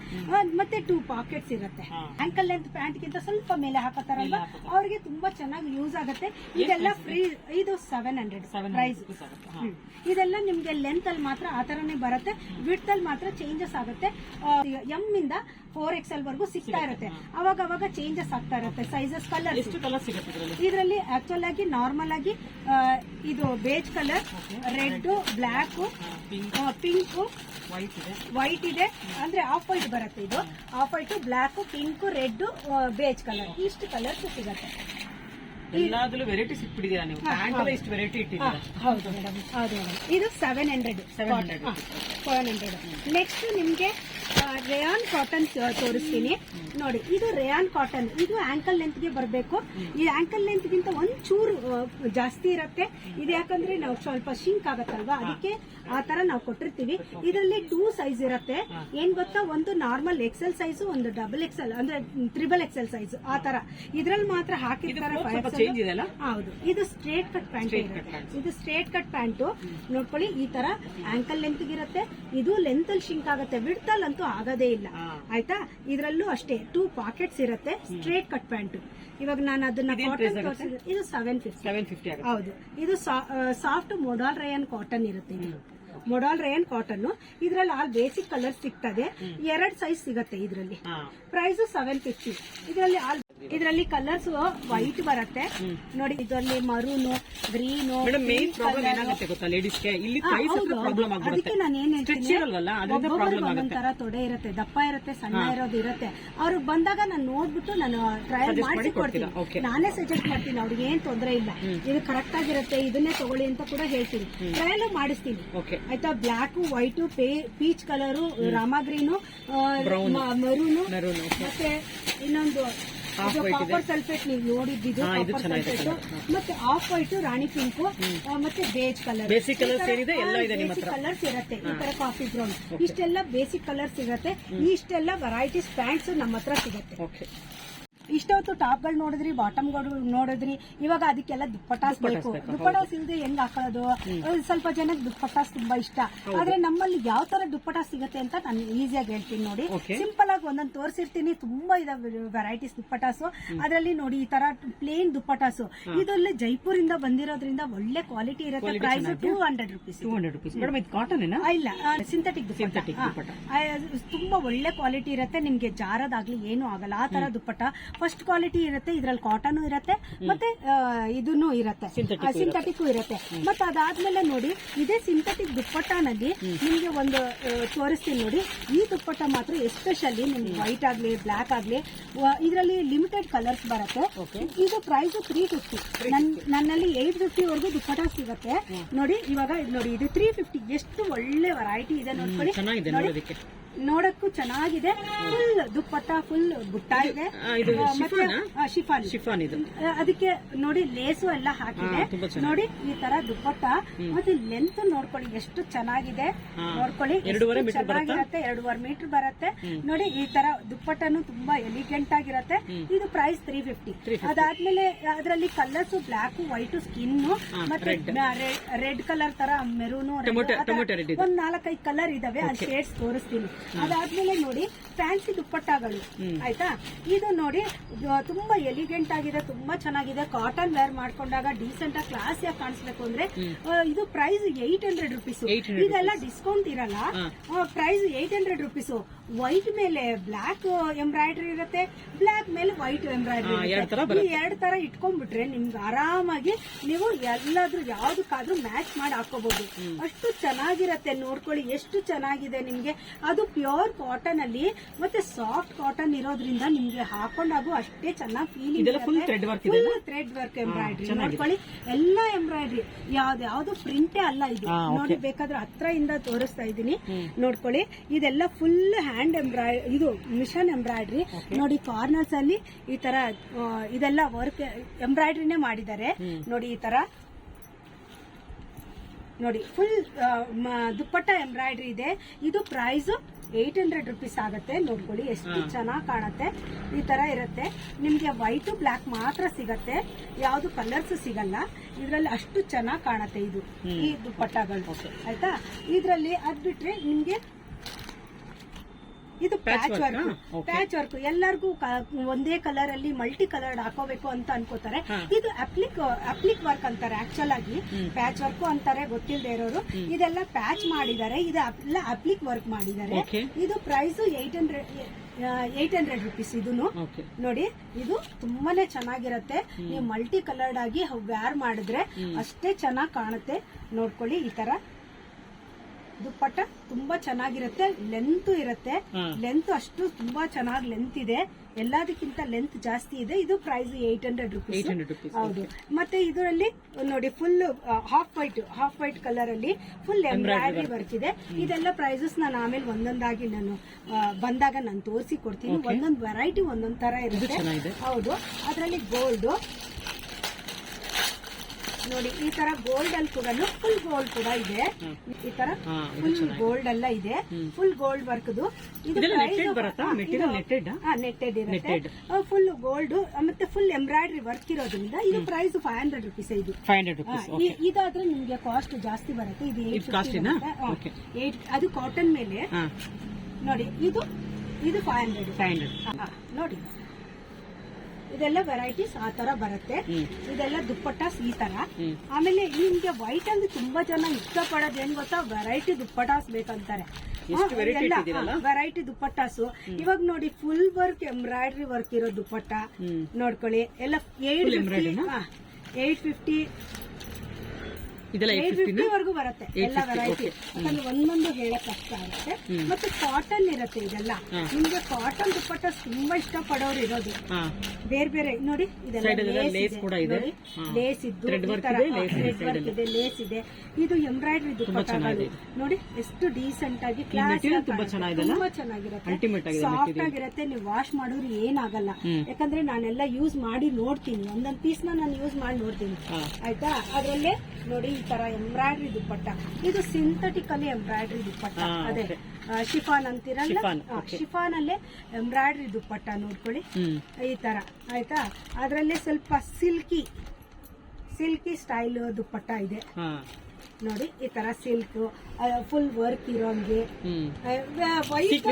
A: ಮತ್ತೆ ಟೂ ಪಾಕೆಟ್ಸ್ ಇರುತ್ತೆ. ಆಂಕಲ್ ಲೆಂತ್ ಪ್ಯಾಂಟ್ ಗಿಂತ ಸ್ವಲ್ಪ ಮೇಲೆ ಹಾಕೋತಾರಲ್ವಾ. ಅವ್ರಿಗೆ ತುಂಬಾ ಚೆನ್ನಾಗಿ ಯೂಸ್ ಆಗುತ್ತೆ. ಇದೆಲ್ಲ ಫ್ರೀ ಇದು ಸೆವೆನ್ ಹಂಡ್ರೆಡ್ ಪ್ರೈಸ್ ಇದೆಲ್ಲ ನಿಮ್ಗೆ ಲೆಂತ್ ಅಲ್ಲಿ ಮಾತ್ರ ಆ ತರನೇ ಬರುತ್ತೆ. ವಿಡ್ತ್ ಅಲ್ಲಿ ಮಾತ್ರ ಚೇಂಜಸ್ ಆಗುತ್ತೆ. ಎಂ ಇಂದ ಫೋರ್ ಎಕ್ಸ್ ಎಲ್ ವರ್ಗೂ ಸಿಗ್ತಾ ಇರುತ್ತೆ. ಅವಾಗ ಅವಾಗ ಚೇಂಜಸ್ ಆಗ್ತಾ ಇರುತ್ತೆ ಸೈಜಸ್ ಕಲರ್
B: ಇದರಲ್ಲಿ?
A: ಆಕ್ಚುಲ್ ಆಗಿ ನಾರ್ಮಲ್ ಆಗಿ ಇದು beige colour red black
B: pink
A: pink
B: white ಇದೆ.
A: ವೈಟ್ ಇದೆ. ಅಂದ್ರೆ ಆಫ್ ವೈಟ್ ಬರುತ್ತೆ ಇದು. Off white black pink red beige colour ಇಷ್ಟು ಕಲರ್ಸ್ ಸಿಗತ್ತೆ.
B: ಎಲ್ಲಾದ್ರಲ್ಲೂ ವೆರೈಟಿ ಸಿಕ್ಬಿಟ್ಟಿದ್ದೀರಾ ನೀವು? ಪ್ಯಾಂಟ್ ಇಷ್ಟು ವೆರೈಟಿ ಇಟ್ಟಿದ್ದೀರಾ?
A: ಹೌದು ಮೇಡಮ್ ಹೌದು ಮೇಡಮ್ ಇದು seven hundred
B: 700
A: seven hundred next ನಿಮ್ಗೆ ರೇಯಾನ್ ಕಾಟನ್ ತೋರಿಸ್ತೀನಿ. ನೋಡಿ ಇದು ರೇಯಾನ್ ಕಾಟನ್ ಇದು ಆಂಕಲ್ ಲೆಂತ್ಗೆ ಬರಬೇಕು. ಈ ಆಂಕಲ್ ಲೆಂತ್ ಗಿಂತ ಒಂಚೂರು ಜಾಸ್ತಿ ಇರುತ್ತೆ. ಇದು ಯಾಕಂದ್ರೆ ನಾವು ಸ್ವಲ್ಪ ಶಿಂಕ್ ಆಗತ್ತಲ್ವಾ? ಅದಕ್ಕೆ ಆ ತರ ನಾವು ಕೊಟ್ಟಿರ್ತೀವಿ. ಇದರಲ್ಲಿ ಟೂ ಸೈಜ್ ಇರುತ್ತೆ. ಏನ್ ಗೊತ್ತಾ? ಒಂದು ನಾರ್ಮಲ್ ಎಕ್ಸೆಲ್ ಸೈಜ್ ಒಂದು ಡಬಲ್ ಎಕ್ಸೆಲ್ ಅಂದ್ರೆ ತ್ರಿಬಲ್ ಎಕ್ಸೆಲ್ ಸೈಜ್ ಆ ತರ. ಇದ್ರಲ್ಲಿ ಮಾತ್ರ ಹಾಕಿರ್ತಾರೆ
B: ಸ್ವಲ್ಪ
A: 5XL.
B: ಚೇಂಜ್ ಇದೆ ಅಲ್ಲ?
A: ಹೌದು. ಇದು ಸ್ಟ್ರೇಟ್ ಕಟ್ ಪ್ಯಾಂಟ್. ಇದು ಸ್ಟ್ರೇಟ್ ಕಟ್ ಪ್ಯಾಂಟು ನೋಡ್ಕೊಳ್ಳಿ ಈ ತರ ಆಂಕಲ್ ಲೆಂತ್ ಇರುತ್ತೆ. ಇದು ಲೆಂತ್ ಅಲ್ಲಿ ಶಿಂಕ್ ಆಗುತ್ತೆ. ವಿಡ್ತಲ್ ಅಂತೂ ಆಗೋದೇ ಇಲ್ಲ. ಆಯ್ತಾ? ಇದ್ರಲ್ಲೂ ಅಷ್ಟೇ ಟೂ ಪಾಕೆಟ್ಸ್ ಇರುತ್ತೆ ಸ್ಟ್ರೇಟ್ ಕಟ್ ಪ್ಯಾಂಟ್ ಇವಾಗ ನಾನು ಅದನ್ನ ಕಾಟನ್ ಇದು ಸೆವೆನ್ ಫಿಫ್ಟಿ ಹೌದು. ಇದು ಸಾಫ್ಟ್ ಮೊಡಾಲ್ ರಯನ್ ಕಾಟನ್ ಇರುತ್ತೆ ಮೊಡಾಲ್ ರಯನ್ ಕಾಟನ್ ಇದ್ರಲ್ಲಿ ಆಲ್ ಬೇಸಿಕ್ ಕಲರ್ ಸಿಗ್ತದೆ. ಎರಡ್ ಸೈಜ್ ಸಿಗತ್ತೆ ಇದ್ರಲ್ಲಿ. ಪ್ರೈಸ್ ಸೆವೆನ್ ಫಿಫ್ಟಿ ಇದರಲ್ಲಿ ಆಲ್ ಇದರಲ್ಲಿ ಕಲರ್ಸ್ ವೈಟ್ ಬರುತ್ತೆ. ನೋಡಿ ಇದರಲ್ಲಿ ಮರೂನು ಗ್ರೀನ್
B: ಮೇನ್ ಪ್ರಾಬ್ಲಮ್ ಏನಾಗುತ್ತೆ ಗೊತ್ತಾ ಲೇಡೀಸ್ಗೆ ಇಲ್ಲಿ ಪ್ರೈಸ್ ಪ್ರಾಬ್ಲಮ್
A: ಅದಕ್ಕೆ ನಾನು ಏನ್ ಹೇಳ್ತೀನಿ? ತೊಡೆ ಇರುತ್ತೆ ದಪ್ಪ ಇರುತ್ತೆ ಸಣ್ಣ ಇರೋದು ಇರುತ್ತೆ. ಅವ್ರಿಗೆ ಬಂದಾಗ ನಾನು ನೋಡ್ಬಿಟ್ಟು ನಾನು ಟ್ರಯಲ್
B: ಮಾಡಿ
A: ಕೊಡ್ತೀನಿ. ನಾನೇ ಸಜೆಸ್ಟ್ ಮಾಡ್ತೀನಿ ಅವ್ರಿಗೆ ಏನ್ ತೊಂದರೆ ಇಲ್ಲ. ಇದು ಕರೆಕ್ಟ್ ಆಗಿರುತ್ತೆ ಇದನ್ನೇ ತಗೊಳ್ಳಿ ಅಂತ ಕೂಡ ಹೇಳ್ತೀನಿ. ಟ್ರಯಲ್ ಮಾಡಿಸ್ತೀನಿ. ಆಯ್ತಾ? Black white peach colour Rama green. Maroon ಮತ್ತೆ ಇನ್ನೊಂದು. ಕಾಪರ್ ಸಲ್ಫೇಟ್ ನೀವು ನೋಡಿದ್ದು ಕಾಪರ್ ಸಲ್ಫೇಟ್ ಮತ್ತೆ ಆಫ್ ವೈಟ್ ರಾಣಿ ಪಿಂಕ್ ಮತ್ತೆ ಬೇಜ್ ಕಲರ್
B: ಬೇಸಿಕ್ ಕಲರ್ ಸೇರಿದೆ ಎಲ್ಲ ಇದೆ ನಿಮ್ಮ ಹತ್ರ.
A: ಕಲರ್ಸ್ ಇರುತ್ತೆ. ಈ ತರ ಕಾಫಿ ಬ್ರೌನ್ ಇಷ್ಟೆಲ್ಲ ಬೇಸಿಕ್ ಕಲರ್ಸ್ ಇರುತ್ತೆ. ಇಷ್ಟೆಲ್ಲ ವೆರೈಟೀಸ್ ಪ್ಯಾಂಟ್ಸ್ ನಮ್ಮ ಹತ್ರ ಸಿಗುತ್ತೆ.
B: ಓಕೆ
A: ಇಷ್ಟೊತ್ತು ಟಾಪ್ಗಳು ನೋಡಿದ್ರಿ ಬಾಟಮ್ಗಳು ನೋಡಿದ್ರಿ ಇವಾಗ ಅದಕ್ಕೆಲ್ಲ ದುಪ್ಪಟಾಸ್ ಬೇಕು. ದುಪ್ಪಟಾಸ್ ಇಲ್ಲದೆ ಹೆಂಗ್ ಹಾಕೊಳ್ಳೋದು? ಸ್ವಲ್ಪ ಜನಕ್ಕೆ ದುಪ್ಪಟಾಸ್ ತುಂಬಾ ಇಷ್ಟ. ಆದ್ರೆ ನಮ್ಮಲ್ಲಿ ಯಾವ ತರ ದುಪ್ಪಟಾಸ್ ಸಿಗುತ್ತೆ ಅಂತ ನಾನು ಈಸಿಯಾಗಿ ಹೇಳ್ತೀನಿ ನೋಡಿ. ಸಿಂಪಲ್ ಆಗಿ ಒಂದೊಂದು ತೋರಿಸಿರ್ತೀನಿ ತುಂಬಾ ಇದಾವೆ ವೆರೈಟೀಸ್ ದುಪ್ಪಟಾಸು. ಅದರಲ್ಲಿ ನೋಡಿ ಈ ತರ ಪ್ಲೇನ್ ದುಪ್ಪಟಾಸು. ಇದರಲ್ಲಿ ಜೈಪುರಿಂದ ಬಂದಿರೋದ್ರಿಂದ ಒಳ್ಳೆ ಕ್ವಾಲಿಟಿ ಇರುತ್ತೆ. Price. Two hundred rupees
B: two hundred rupees madam ಇದು ಕಾಟನ್
A: ಇಲ್ಲ. ಸಿಂಥೆಟಿಕ್
B: ದುಪ್ಪಟ್ಟ.
A: ತುಂಬಾ ಒಳ್ಳೆ ಕ್ವಾಲಿಟಿ ಇರುತ್ತೆ. ನಿಮ್ಗೆ ಜಾರದಾಗ್ಲಿ ಏನು ಆಗಲ್ಲ. ಆ ತರ ದುಪ್ಪಟ್ಟ ಫಸ್ಟ್ ಕ್ವಾಲಿಟಿ ಇರುತ್ತೆ ಇದ್ರಲ್ಲಿ ಕಾಟನ್ ಇರುತ್ತೆ ಮತ್ತೆ ಇದನ್ನು ಇರುತ್ತೆ. ಸಿಂಥೆಟಿಕ್ ಇರುತ್ತೆ. ಮತ್ತೆ ಅದಾದ್ಮೇಲೆ ನೋಡಿ ಇದೇ ಸಿಂಥೆಟಿಕ್ ದುಪ್ಪಟ್ಟನಲ್ಲಿ ನಿಮ್ಗೆ ಒಂದು ತೋರಿಸ್ತೀನಿ ನೋಡಿ. ಈ ದುಪ್ಪಟ್ಟ ಮಾತ್ರ ಎಸ್ಪೆಷಲಿ ನಿಮ್ಗೆ ವೈಟ್ ಆಗ್ಲಿ ಬ್ಲಾಕ್ ಆಗ್ಲಿ ಇದರಲ್ಲಿ ಲಿಮಿಟೆಡ್ ಕಲರ್ಸ್ ಬರುತ್ತೆ. ಇದು ಪ್ರೈಸ್ ತ್ರೀ ಫಿಫ್ಟಿ ನನ್ನಲ್ಲಿ ಏಟ್ ಫಿಫ್ಟಿ ವರೆಗೂ ದುಪ್ಪಟ ಸಿಗುತ್ತೆ. ನೋಡಿ ಇವಾಗ ಇದ್ ನೋಡಿ ಇದು ತ್ರೀ ಫಿಫ್ಟಿ ಎಷ್ಟು ಒಳ್ಳೆ ವೆರೈಟಿ ಇದೆ ನೋಡ್ಕೊಳ್ಳಿ. ನೋಡಿ. ನೋಡಕ್ಕೂ ಚೆನ್ನಾಗಿದೆ. ಫುಲ್ ದುಪ್ಪಟ್ಟ ಫುಲ್ ಬುಟ್ಟ ಇದೆ
B: ಶಿಫಾನಾ?
A: ಶಿಫಾನ್
B: ಶಿಫಾನ್ ಇದು.
A: ಅದಕ್ಕೆ ನೋಡಿ ಲೇಸು ಎಲ್ಲ ಹಾಕಿದೆ.
B: ಹಾ, ತುಂಬಾ ಚೆನ್ನಾಗಿದೆ.
A: ನೋಡಿ ಈ ತರ ದುಪ್ಪಟ್ಟ. ಮತ್ತೆ ಲೆಂತ್ ನೋಡ್ಕೊಳ್ಳಿ ಎಷ್ಟು ಚೆನ್ನಾಗಿದೆ.
B: ಹಾ.
A: ನೋಡ್ಕೊಳ್ಳಿ ಎಷ್ಟು
B: ಎರಡೂವರೆ ಮೀಟರ್ ಬರುತ್ತಾ?
A: ಚೆನ್ನಾಗಿರತ್ತೆ ಎರಡೂವರೆ ಮೀಟರ್ ಬರುತ್ತೆ. ನೋಡಿ ಈ ತರ ದುಪ್ಪಟ್ಟನು ತುಂಬಾ ಎಲಿಗೆಂಟ್ ಆಗಿರತ್ತೆ. ಇದು ಪ್ರೈಸ್ ತ್ರೀ ಫಿಫ್ಟಿ
B: 350.
A: ಅದಾದ್ಮೇಲೆ ಅದರಲ್ಲಿ ಕಲರ್ಸ್ ಬ್ಲಾಕ್ ವೈಟ್ ಸ್ಕಿನ್ ಮತ್ತೆ
B: red.
A: ರೆಡ್ ಕಲರ್ ತರ ಮೆರೂನು
B: red ಇದೆ.
A: ಒಂದ್ ನಾಲ್ಕೈದು ಕಲರ್ ಇದಾವೆ. ಆ ಶೇಡ್ಸ್ ತೋರಿಸ್ತೀನಿ. ಅದಾದ್ಮೇಲೆ ನೋಡಿ ಫ್ಯಾನ್ಸಿ ದುಪ್ಪಟ್ಟಗಳು. ಆಯ್ತಾ? ಇದು ನೋಡಿ ತುಂಬಾ ಎಲಿಗೆಂಟ್ ಆಗಿದೆ ತುಂಬಾ ಚೆನ್ನಾಗಿದೆ. ಕಾಟನ್ ವೇರ್ ಮಾಡ್ಕೊಂಡಾಗ ಡೀಸೆಂಟ್ ಆಗಿ ಕ್ಲಾಸ್ ಆಗಿ ಕಾಣಿಸ್ಬೇಕು ಅಂದ್ರೆ ಇದು ಪ್ರೈಸ್ ಏಟ್ ಹಂಡ್ರೆಡ್ ರುಪೀಸ್ ಇದೆಲ್ಲ ಡಿಸ್ಕೌಂಟ್ ಇರಲ್ಲ. Price eight hundred rupees white ಮೇಲೆ ಬ್ಲಾಕ್ ಎಂಬ್ರಾಯ್ಡ್ರಿ ಇರುತ್ತೆ ಬ್ಲಾಕ್ ಮೇಲೆ ವೈಟ್ ಎಂಬ್ರಾಯ್ಡ್ರಿ. ಈ ಎರಡ್ ತರ ಇಟ್ಕೊಂಡ್ಬಿಟ್ರೆ ನಿಮ್ಗೆ ಆರಾಮಾಗಿ ನೀವು ಎಲ್ಲಾದ್ರೂ ಯಾವ್ದಕ್ಕಾದ್ರೂ ಮ್ಯಾಚ್ ಮಾಡಿ ಹಾಕೋಬಹುದು ಅಷ್ಟು ಚೆನ್ನಾಗಿರತ್ತೆ ನೋಡ್ಕೊಳ್ಳಿ ಎಷ್ಟು ಚೆನ್ನಾಗಿದೆ ನಿಮ್ಗೆ. ಅದು ಪ್ಯೂರ್ ಕಾಟನ್ ಅಲ್ಲಿ ಮತ್ತೆ ಸಾಫ್ಟ್ ಕಾಟನ್ ಇರೋದ್ರಿಂದ ನಿಮ್ಗೆ ಹಾಕೊಂಡಾಗೂ ಅಷ್ಟೇ ಚೆನ್ನಾಗಿ ಫೀಲಿಂಗ್
B: ಇದೆ
A: ಫುಲ್ ಥ್ರೆಡ್ ವರ್ಕ್ ಎಂಬ್ರಾಯ್ಡ್ರಿ ನೋಡ್ಕೊಳ್ಳಿ ಎಲ್ಲಾ ಎಂಬ್ರಾಯ್ಡ್ರಿ ಯಾವ್ದು ಯಾವ್ದು ಪ್ರಿಂಟೇ ಅಲ್ಲ ಇದು. ನೋಡಿ ಬೇಕಾದ್ರೆ ಹತ್ರದಿಂದ ತೋರಿಸ್ತಾ ಇದೀನಿ ನೋಡ್ಕೊಳ್ಳಿ ಇದೆಲ್ಲ ಫುಲ್ ಹ್ಯಾಂಡ್ ಎಂಬ್ರಾಯ್ಡ್ ಇದು ಮಿಷನ್ ಎಂಬ್ರಾಯ್ಡ್ರಿ ನೋಡಿ ಕಾರ್ನರ್ಸ್ ಅಲ್ಲಿ ಈ ತರ ಇದೆಲ್ಲ ವರ್ಕ್ ಎಂಬ್ರಾಯ್ಡ್ರಿನೇ ಮಾಡಿದ್ದಾರೆ. ನೋಡಿ ಈ ತರ. ನೋಡಿ ಫುಲ್ ದುಪ್ಪಟ್ಟ ಎಂಬ್ರಾಯ್ಡ್ರಿ ಇದೆ. ಇದು ಪ್ರೈಸ್ ಏಟ್ ಹಂಡ್ರೆಡ್ ರುಪೀಸ್ ಆಗುತ್ತೆ. ನೋಡ್ಕೊಳ್ಳಿ ಎಷ್ಟು. ಚೆನ್ನಾಗಿ ಕಾಣುತ್ತೆ. ಈ ತರ ಇರುತ್ತೆ. ನಿಮ್ಗೆ ವೈಟ್ ಬ್ಲಾಕ್ ಮಾತ್ರ ಸಿಗತ್ತೆ. ಯಾವ್ದು ಕಲರ್ಸ್ ಸಿಗಲ್ಲ. ಇದ್ರಲ್ಲಿ ಅಷ್ಟು ಚೆನ್ನಾಗಿ ಕಾಣುತ್ತೆ ಇದು. ಈ ದುಪ್ಪಟ್ಟಗಳು. ಆಯ್ತಾ? ಇದ್ರಲ್ಲಿ ಅದ್ ಬಿಟ್ರೆ ನಿಮ್ಗೆ ಇದು ಪ್ಯಾಚ್ ವರ್ಕ್? ಪ್ಯಾಚ್ ವರ್ಕ್ ಎಲ್ಲರಿಗೂ ಒಂದೇ ಕಲರ್ ಅಲ್ಲಿ ಮಲ್ಟಿ ಕಲರ್ ಹಾಕೋಬೇಕು ಅಂತ ಅನ್ಕೋತಾರೆ. ಇದು ಅಪ್ಲಿಕ್ ಅಪ್ಲಿಕ್ ವರ್ಕ್ ಅಂತಾರೆ ಆಕ್ಚುಲ್ ಆಗಿ. ಪ್ಯಾಚ್ ವರ್ಕ್ ಅಂತಾರೆ ಗೊತ್ತಿಲ್ಲದೆ ಇರೋರು. ಇದೆಲ್ಲ ಪ್ಯಾಚ್ ಮಾಡಿದ್ದಾರೆ. ಇದು ಅಪ್ಲಿಕ್ ವರ್ಕ್ ಮಾಡಿದ್ದಾರೆ. ಇದು price eight hundred eight hundred rupees ಇದನ್ನು ನೋಡಿ ಇದು ತುಂಬಾನೇ ಚೆನ್ನಾಗಿರುತ್ತೆ. ನೀವು ಮಲ್ಟಿ ಕಲರ್ಡ್ ಆಗಿ ವ್ಯಾರ್ ಮಾಡಿದ್ರೆ ಅಷ್ಟೇ ಚೆನ್ನಾಗಿ ಕಾಣುತ್ತೆ. ನೋಡ್ಕೊಳ್ಳಿ ಈ ತರ ದುಪ್ಪಟ್ಟ ತುಂಬಾ ಚೆನ್ನಾಗಿರುತ್ತೆ ಲೆಂತ್ ಇರುತ್ತೆ. ಲೆಂತ್ ಅಷ್ಟು ತುಂಬಾ ಚೆನ್ನಾಗಿ ಲೆಂತ್ ಇದೆ. ಎಲ್ಲದಕ್ಕಿಂತ ಲೆಂತ್ ಜಾಸ್ತಿ ಇದೆ. ಇದು price eight hundred rupees
B: 800 rupees,
A: ಹೌದು. ಮತ್ತೆ ಇದರಲ್ಲಿ ನೋಡಿ full half white half white colour ಅಲ್ಲಿ ಫುಲ್ ಎಂಬ್ರಾಯ್ಡರಿ ವರ್ಕ್ ಇದೆ. ಇದೆಲ್ಲ ಪ್ರೈಸಸ್ ನಾನು ಆಮೇಲೆ ಒಂದೊಂದಾಗಿ ನಾನು ಬಂದಾಗ ನಾನು ತೋರಿಸಿ ಕೊಡ್ತೀನಿ. ಒಂದೊಂದು ವೆರೈಟಿ ಒಂದೊಂದ್ ತರ ಇರುತ್ತೆ. ಹೌದು. ಅದರಲ್ಲಿ ಗೋಲ್ಡ್ ನೋಡಿ ಈ ತರ ಗೋಲ್ಡ್ ಅಲ್ಲಿ ಕೂಡ ಫುಲ್ ಗೋಲ್ಡ್ ಕೂಡ ಇದೆ. ಈ ತರ ಫುಲ್ ಗೋಲ್ಡ್ ಎಲ್ಲ ಇದೆ. Full gold work? ನೆಟ್ಟೆಡ್. ಇರುತ್ತೆ. ಫುಲ್ ಗೋಲ್ಡ್ ಮತ್ತೆ ಫುಲ್ ಎಂಬ್ರಾಯ್ಡರಿ ವರ್ಕ್ ಇರೋದ್ರಿಂದ ಇದು ಪ್ರೈಸ್ ಫೈವ್ ಹಂಡ್ರೆಡ್ ರುಪೀಸ್ ಇದು. ಇದಾದ್ರೆ ನಿಮ್ಗೆ ಕಾಸ್ಟ್ ಜಾಸ್ತಿ ಬರುತ್ತೆ. ಇದು. ಏಟ್ ಅದು ಕಾಟನ್ ಮೇಲೆ ನೋಡಿ ಇದು ಇದು ಫೈವ್ ಹಂಡ್ರೆಡ್
B: ಫೈವ್ ಹಂಡ್ರೆಡ್
A: ನೋಡಿ. ಇದೆಲ್ಲ ವೆರೈಟೀಸ್ ಆ ತರ ಬರುತ್ತೆ. ಇದೆಲ್ಲ ದುಪ್ಪಟ್ಟಾಸ್ ಈ ತರ ಆಮೇಲೆ ನಿಮ್ಗೆ ವೈಟ್ ಅಂದ್ರೆ ತುಂಬಾ ಜನ ಇಷ್ಟಪಡೋದು ಏನ್ ಗೊತ್ತಾ? ವೆರೈಟಿ ದುಪ್ಪಟಾಸ್ ಬೇಕಂತಾರೆ? ವೆರೈಟಿ ದುಪ್ಪಟ್ಟಾಸು. ಇವಾಗ ನೋಡಿ ಫುಲ್ ವರ್ಕ್ ಎಂಬ್ರಾಯ್ಡ್ರಿ ವರ್ಕ್ ಇರೋ ದುಪ್ಪಟ್ಟ ನೋಡ್ಕೊಳ್ಳಿ. ಎಲ್ಲ ಏಟ್ ಫಿಫ್ಟಿ
B: ಇದೆಲ್ಲ ಏಟ್
A: ಬರುತ್ತೆ ಎಲ್ಲ ವೆರೈಟಿ ಒಂದೊಂದು ಹೇಳಕ್ ಕಷ್ಟ ಆಗುತ್ತೆ. ಮತ್ತೆ ಕಾಟನ್ ಇರುತ್ತೆ ಇದೆಲ್ಲ. ನಿಮ್ಗೆ ಕಾಟನ್ ದುಪ್ಪಟ್ಟ ತುಂಬಾ ಇಷ್ಟ ಪಡೋರು
B: ಇರೋದು
A: ಬೇರೆ ಬೇರೆ ನೋಡಿ ಇದೆಲ್ಲ ಲೇಸ್ ಇದೆ.
B: ಕೂಡ ಇದೆ.
A: ಲೇಸ್ ಇದ್ದು
B: ಇದೆ,
A: ಲೇಸ್ ಇದೆ ಇದು ಎಂಬ್ರಾಯ್ಡ್ರಿ ದುಪ್ಪಟ್ಟಗಳು. ನೋಡಿ ಎಷ್ಟು ಡೀಸೆಂಟ್ ಆಗಿ class
B: ತುಂಬಾ
A: ಚೆನ್ನಾಗಿರುತ್ತೆ. ಸಾಫ್ಟ್ ಆಗಿರುತ್ತೆ ನೀವು ವಾಶ್ ಮಾಡಿದ್ರೆ ಏನಾಗಲ್ಲ. ಯಾಕಂದ್ರೆ ನಾನೆಲ್ಲ ಯೂಸ್ ಮಾಡಿ ನೋಡ್ತೀನಿ. ಒಂದೊಂದ್ ಪೀಸ್ನ ನಾನು ಯೂಸ್ ಮಾಡಿ ನೋಡ್ತೀನಿ. ಆಯ್ತಾ? ಅದ್ರಲ್ಲೇ ನೋಡಿ ಈ ತರ ಎಂಬ್ರಾಯ್ಡ್ರಿ ದುಪ್ಪಟ್ಟ. ಇದು ಸಿಂಥೆಟಿಕ್ ಅಲ್ಲಿ ಎಂಬ್ರಾಯ್ಡ್ರಿ ದುಪ್ಪಟ್ಟ. ಅದೇ. ಶಿಫಾನ್ ಅಂತೀರಲ್ಲ. ಶಿಫಾನ್ ಅಲ್ಲೇ ಎಂಬ್ರಾಯ್ಡ್ರಿ ದುಪ್ಪಟ್ಟ ನೋಡ್ಕೊಳ್ಳಿ. ಈ ತರ ಆಯ್ತಾ? ಅದರಲ್ಲೇ ಸ್ವಲ್ಪ ಸಿಲ್ಕಿ ಸಿಲ್ಕಿ ಸ್ಟೈಲ್ ದುಪ್ಪಟ್ಟ ಇದೆ. ನೋಡಿ ಈ ತರ ಸಿಲ್ಕ್ ಫುಲ್ ವರ್ಕ್ ಇರೋಂಗೆ. ವೈಟ್.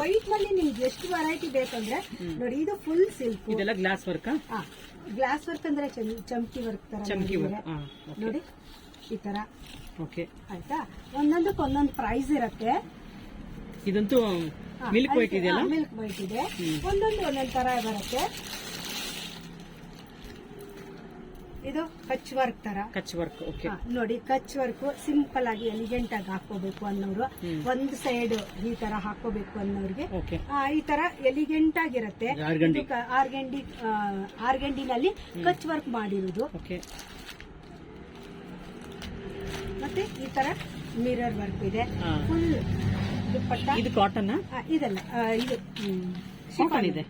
A: ವೈಟ್ನಲ್ಲಿ ನಿಮ್ಗೆ ಎಷ್ಟು ವೆರೈಟಿ ಬೇಕಂದ್ರೆ ನೋಡಿ ಇದು full silk
B: glass work
A: glass work ಅಂದ್ರೆ ಚಮಕಿ ವರ್ಕ್ ತರ
B: ಚಮಕಿ ವರ್ಕ್
A: ನೋಡಿ ಈ ತರ.
B: ಓಕೆ
A: ಆಯ್ತಾ? ಒಂದೊಂದಕ್ಕೆ ಒಂದೊಂದು ಪ್ರೈಸ್ ಇರುತ್ತೆ.
B: ಇದಂತೂ ಮಿಲ್ಕ್ ವೈಟ್ ಇದೆಯಲ್ಲ?
A: ಮಿಲ್ಕ್ ವೈಟ್ ಇದೆ. ಒಂದೊಂದು ಒಂದೊಂದು ತರ ಬರುತ್ತೆ. ಇದು ಕಚ್ ವರ್ಕ್ ತರ.
B: ಕಚ್ ವರ್ಕ್ ಓಕೆ
A: ನೋಡಿ ಕಚ್ ವರ್ಕ್ ಸಿಂಪಲ್ ಆಗಿ ಎಲಿಗೆಂಟ್ ಆಗಿ ಹಾಕೋಬೇಕು ಅನ್ನೋರು. ಒಂದು ಸೈಡ್ ಈ ತರ ಹಾಕೋಬೇಕು ಅನ್ನೋರಿಗೆ. ಆ, ಈ ತರ ಎಲಿಗೆಂಟ್ ಆಗಿರುತ್ತೆ.
B: ಆರ್ಗಂಡಿ.
A: ಆರ್ಗೆಂಡಿನಲ್ಲಿ ಕಚ್ ವರ್ಕ್ ಮಾಡಿರೋದು
B: ಓಕೆ
A: ಮತ್ತೆ ಈ ತರ ಮಿರರ್ ವರ್ಕ್ ಇದೆ. ಫುಲ್ ದುಪ್ಪಟ್ಟ.
B: ಇದು ಕಾಟನ್
A: ಇದಲ್ಲ ಇದು ಶಿಫಾನ್.
B: ಇದೆ.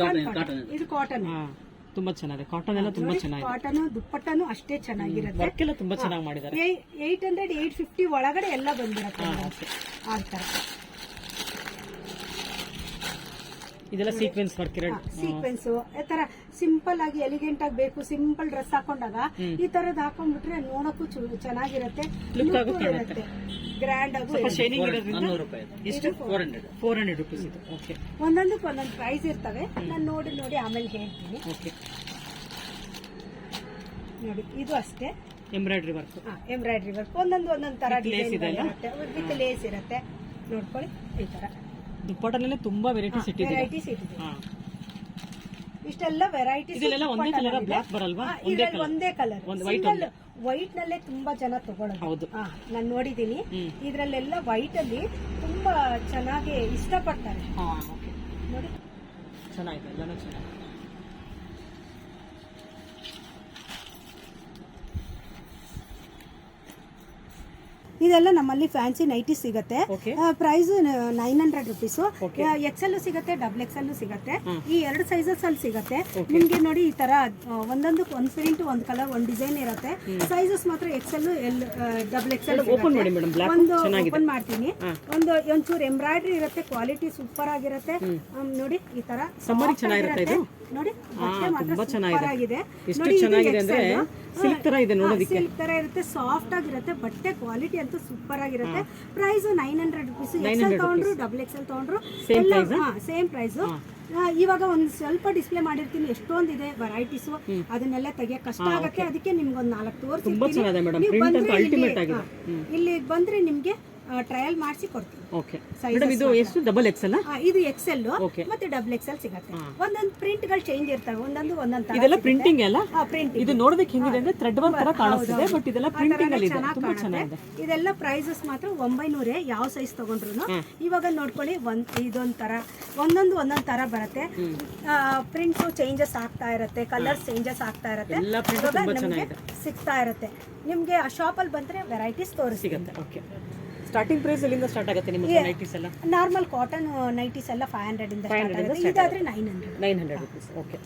A: ಕಾಟನ್. ಇದು ಕಾಟನ್
B: ತುಂಬಾ ಚೆನ್ನಾಗಿದೆ. ಕಾಟನ್ ಎಲ್ಲ ತುಂಬಾ ಚೆನ್ನಾಗಿದೆ.
A: ಕಾಟನ್ ದುಪ್ಪಟ್ಟನು ಅಷ್ಟೇ ಚೆನ್ನಾಗಿರುತ್ತೆ.
B: ವರ್ಕ್ ಎಲ್ಲ ತುಂಬಾ ಚೆನ್ನಾಗಿ ಮಾಡಿದ್ದಾರೆ.
A: ಏಟ್ ಹಂಡ್ರೆಡ್ ಏಟ್ ಫಿಫ್ಟಿ ಒಳಗಡೆ ಎಲ್ಲ ಬಂದಿರುತ್ತೆ ಆ ತರ
B: ಇದೆಲ್ಲ ಸೀಕ್ವೆನ್ಸ್ ವರ್ಕ್
A: ಸೀಕ್ವೆನ್ಸ್ ಈ ತರ ಸಿಂಪಲ್ ಆಗಿ ಎಲಿಗೆಂಟ್ ಆಗಿ ಬೇಕು ಸಿಂಪಲ್ ಡ್ರೆಸ್ ಹಾಕೊಂಡಾಗ ಈ ತರದ್ ಹಾಕೊಂಡ್ಬಿಟ್ರೆ ನೋಡಕ್ಕೂ ಚೆನ್ನಾಗಿರುತ್ತೆ
B: ಲುಕ್
A: Look
B: ಆಗು ಕಾಣುತ್ತೆ.
A: ಗ್ರ್ಯಾಂಡ್ ಆಗು
B: ಸ್ವಲ್ಪ
A: ಇರುತ್ತೆ.
B: ಶೈನಿಂಗ್ ಇರೋದ್ರಿಂದ ಎಷ್ಟು
A: ಇದು.
B: Four hundred four hundred rupees ಇದು. ಓಕೆ
A: ಒಂದೊಂದಕ್ಕೆ ಒಂದೊಂದು ಪ್ರೈಸ್ ಇರ್ತವೆ. ನಾನು ನೋಡಿ ನೋಡಿ ಆಮೇಲೆ ಹೇಳ್ತೀನಿ.
B: ಓಕೆ
A: ನೋಡಿ ಇದು ಅಷ್ಟೇ.
B: ಎಂಬ್ರಾಯ್ಡ್ರಿ ವರ್ಕ್
A: ಎಂಬ್ರಾಯ್ಡ್ರಿ ವರ್ಕ್ ಒಂದೊಂದು ಒಂದೊಂದು ತರ
B: ಡಿಸೈನ್ ಇದೆ
A: ವಿತ್ ಲೇಸ್ ಇರುತ್ತೆ. ನೋಡ್ಕೊಳ್ಳಿ ಈ ತರ.
B: ದುಪ್ಪಟ್ಟನಲ್ಲೇ ತುಂಬಾ ವೆರೈಟೀಸ್ ಇಟ್ಟಿದ್ದೀರಾ
A: ವೆರೈಟೀಸ್ ಇಟ್ಟಿದೆ
B: ಹಾ
A: ಇಷ್ಟೆಲ್ಲ ವೆರೈಟೀಸ್
B: ಇದೆಲ್ಲ ಒಂದೇ colour ಆ? black ಬರಲ್ವಾ? ಒಂದೇ colour.
A: ಒಂದೇ ಕಲರ್
B: ಒಂದು white ಒಂದೇ.
A: ವೈಟ್ ನಲ್ಲೇ ತುಂಬಾ ಜನ ತಗೊಳ್ಳೋದು
B: ಹೌದು.
A: ನಾನು ನೋಡಿದೀನಿ
B: ಹ್ಮ್.
A: ಇದ್ರಲ್ಲೆಲ್ಲ ವೈಟ್ ಅಲ್ಲಿ ತುಂಬಾ ಚೆನ್ನಾಗಿ ಇಷ್ಟಪಡ್ತಾರೆ
B: ಹಾ ಓಕೆ
A: ನೋಡಿ
B: ಚೆನ್ನಾಗಿದೆ ಎಲ್ಲ ಚೆನ್ನಾಗಿದೆ
A: ಇದೆಲ್ಲ ನಮ್ಮಲ್ಲಿ ಫ್ಯಾನ್ಸಿ ನೈಟಿ ಸಿಗುತ್ತೆ. Price nine hundred rupees. XL ಸಿಗುತ್ತೆ ಡಬಲ್ ಎಕ್ಸೆಲ್ ಸಿಗುತ್ತೆ. ಈ ಎರಡು ಸೈಜಸ್ ಅಲ್ಲಿ ಸಿಗುತ್ತೆ. ನಿಮ್ಗೆ ನೋಡಿ ಈ ತರ ಒಂದೊಂದು ಒಂದ್ ಪ್ರಿಂಟ್ ಒಂದ್ ಕಲರ್ ಒಂದ್ ಡಿಸೈನ್ ಇರುತ್ತೆ. ಸೈಜಸ್ ಮಾತ್ರ XL L double XL
B: open ಮಾಡಿ ಮೇಡಮ್ ಬ್ಲಾಕ್
A: ಒಂದು ಓಪನ್ ಮಾಡ್ತೀನಿ. ಒಂದು ಒಂಚೂರು ಎಂಬ್ರಾಯ್ಡ್ರಿ ಇರುತ್ತೆ ಕ್ವಾಲಿಟಿ ಸೂಪರ್ ಆಗಿರುತ್ತೆ. ನೋಡಿ ಈ ತರ
B: ಚೆನ್ನಾಗಿರುತ್ತೆ
A: ನೋಡಿ
B: ತುಂಬಾ ಚೆನ್ನಾಗಿದೆ. ಎಷ್ಟು
A: ಇದು
B: ಚೆನ್ನಾಗಿದೆ ಅಂದ್ರೆ ಸಿಲ್ಕ್ ತರ ಇದೆ ನೋಡೋದಕ್ಕೆ.
A: ಸಿಲ್ಕ್ ತರ ಇರುತ್ತೆ ಸಾಫ್ಟ್ ಆಗಿರುತ್ತೆ ಬಟ್ಟೆ ಕ್ವಾಲಿಟಿ ಅಂತೂ ಸೂಪರ್ ಆಗಿರುತ್ತೆ. Price nine hundred rupees XL ತಗೊಂಡ್ರು ಡಬಲ್ ಎಕ್ಸೆಲ್ ತಗೊಂಡ್ರು.
B: Price
A: ಸೇಮ್ ಪ್ರೈಸ್ ಇವಾಗ ಒಂದು ಸ್ವಲ್ಪ ಡಿಸ್ಪ್ಲೇ ಮಾಡಿರ್ತೀನಿ ಎಷ್ಟೊಂದಿದೆ ವೆರೈಟೀಸು ಅದನ್ನೆಲ್ಲ ತೆಗಿಯಕ್ಕೆ ಕಷ್ಟ ಆಗುತ್ತೆ. ಅದಕ್ಕೆ ನಿಮ್ಗೆ ಒಂದು ನಾಲ್ಕು
B: ತುಂಬಾ
A: ತೋರಿಸಿ ಇಲ್ಲಿ ಬಂದ್ರೆ ನಿಮ್ಗೆ ಟ್ರಯಲ್ ಮಾಡಿಸಿ ಕೊಡ್ತೀವಿ
B: ಓಕೆ ಮೇಡಮ್ ಇದು ಎಷ್ಟು? ಡಬಲ್ ಎಕ್ಸ್ ಅಲ್ಲ?
A: ಇದು ಎಕ್ಸೆಲ್. ಮತ್ತೆ ಡಬಲ್ ಎಕ್ಸೆಲ್ ಸಿಗುತ್ತೆ. ಒಂದೊಂದು ಪ್ರಿಂಟ್ಗಳು ಚೇಂಜ್ ಇರ್ತವೆ ಒಂದೊಂದು ಒಂದೊಂದು
B: ಇದೆಲ್ಲ ಪ್ರಿಂಟಿಂಗ್ ಅಲ್ಲ?
A: ಪ್ರಿಂಟ್
B: ಇದು ನೋಡೋದಕ್ಕೆ ಹೆಂಗಿದೆ ಅಂದ್ರೆ ಥ್ರೆಡ್ ವರ್ಕ್ ತರ ಕಾಣಿಸ್ತಿದೆ ಬಟ್ ಇದೆಲ್ಲ ಪ್ರಿಂಟಿಂಗ್ ಅಲ್ಲಿ ಇದೆ. ತುಂಬಾ ಚೆನ್ನಾಗಿದೆ.
A: ಇದೆಲ್ಲ ಪ್ರೈಸಸ್ ಮಾತ್ರ ಒಂಬೈನೂರೇ ಯಾವ ಸೈಜ್ ತಗೊಂಡ್ರು ಇವಾಗ ನೋಡ್ಕೊಳ್ಳಿ ಒಂದ್ ಇದೊಂದ್ ತರ ಒಂದೊಂದು ಒಂದೊಂದು ತರ ಬರುತ್ತೆ. ಪ್ರಿಂಟ್ಸ್ ಚೇಂಜಸ್ ಆಗ್ತಾ ಇರುತ್ತೆ ಕಲರ್ಸ್ ಚೇಂಜಸ್ ಆಗ್ತಾ ಇರುತ್ತೆ. ಇವಾಗ
B: ತುಂಬಾ
A: ನಮ್ಗೆ ಸಿಗ್ತಾ ಇರುತ್ತೆ. ನಿಮ್ಗೆ ಆ ಶಾಪಲ್ಲಿ ಬಂದ್ರೆ ವೆರೈಟೀಸ್ ತೋರಿಸಿ
B: ಸಿಗುತ್ತೆ. ಓಕೆ ಸ್ಟಾರ್ಟಿಂಗ್ ಪ್ರೈಸ್ ಎಲ್ಲಿಂದ ಸ್ಟಾರ್ಟ್ ಆಗುತ್ತೆ ನಿಮಗೆ ನೈಟೀಸ್ ಎಲ್ಲ?
A: ನಾರ್ಮಲ್ ಕಾಟನ್ ನೈಟೀಸ್ ಎಲ್ಲ ಫೈವ್ ಹಂಡ್ರೆಡ್ ಇಂದ ಸ್ಟಾರ್ಟ್ ಆಗುತ್ತೆ. ಇದಾದ್ರೆ nine hundred
B: nine hundred rupees okay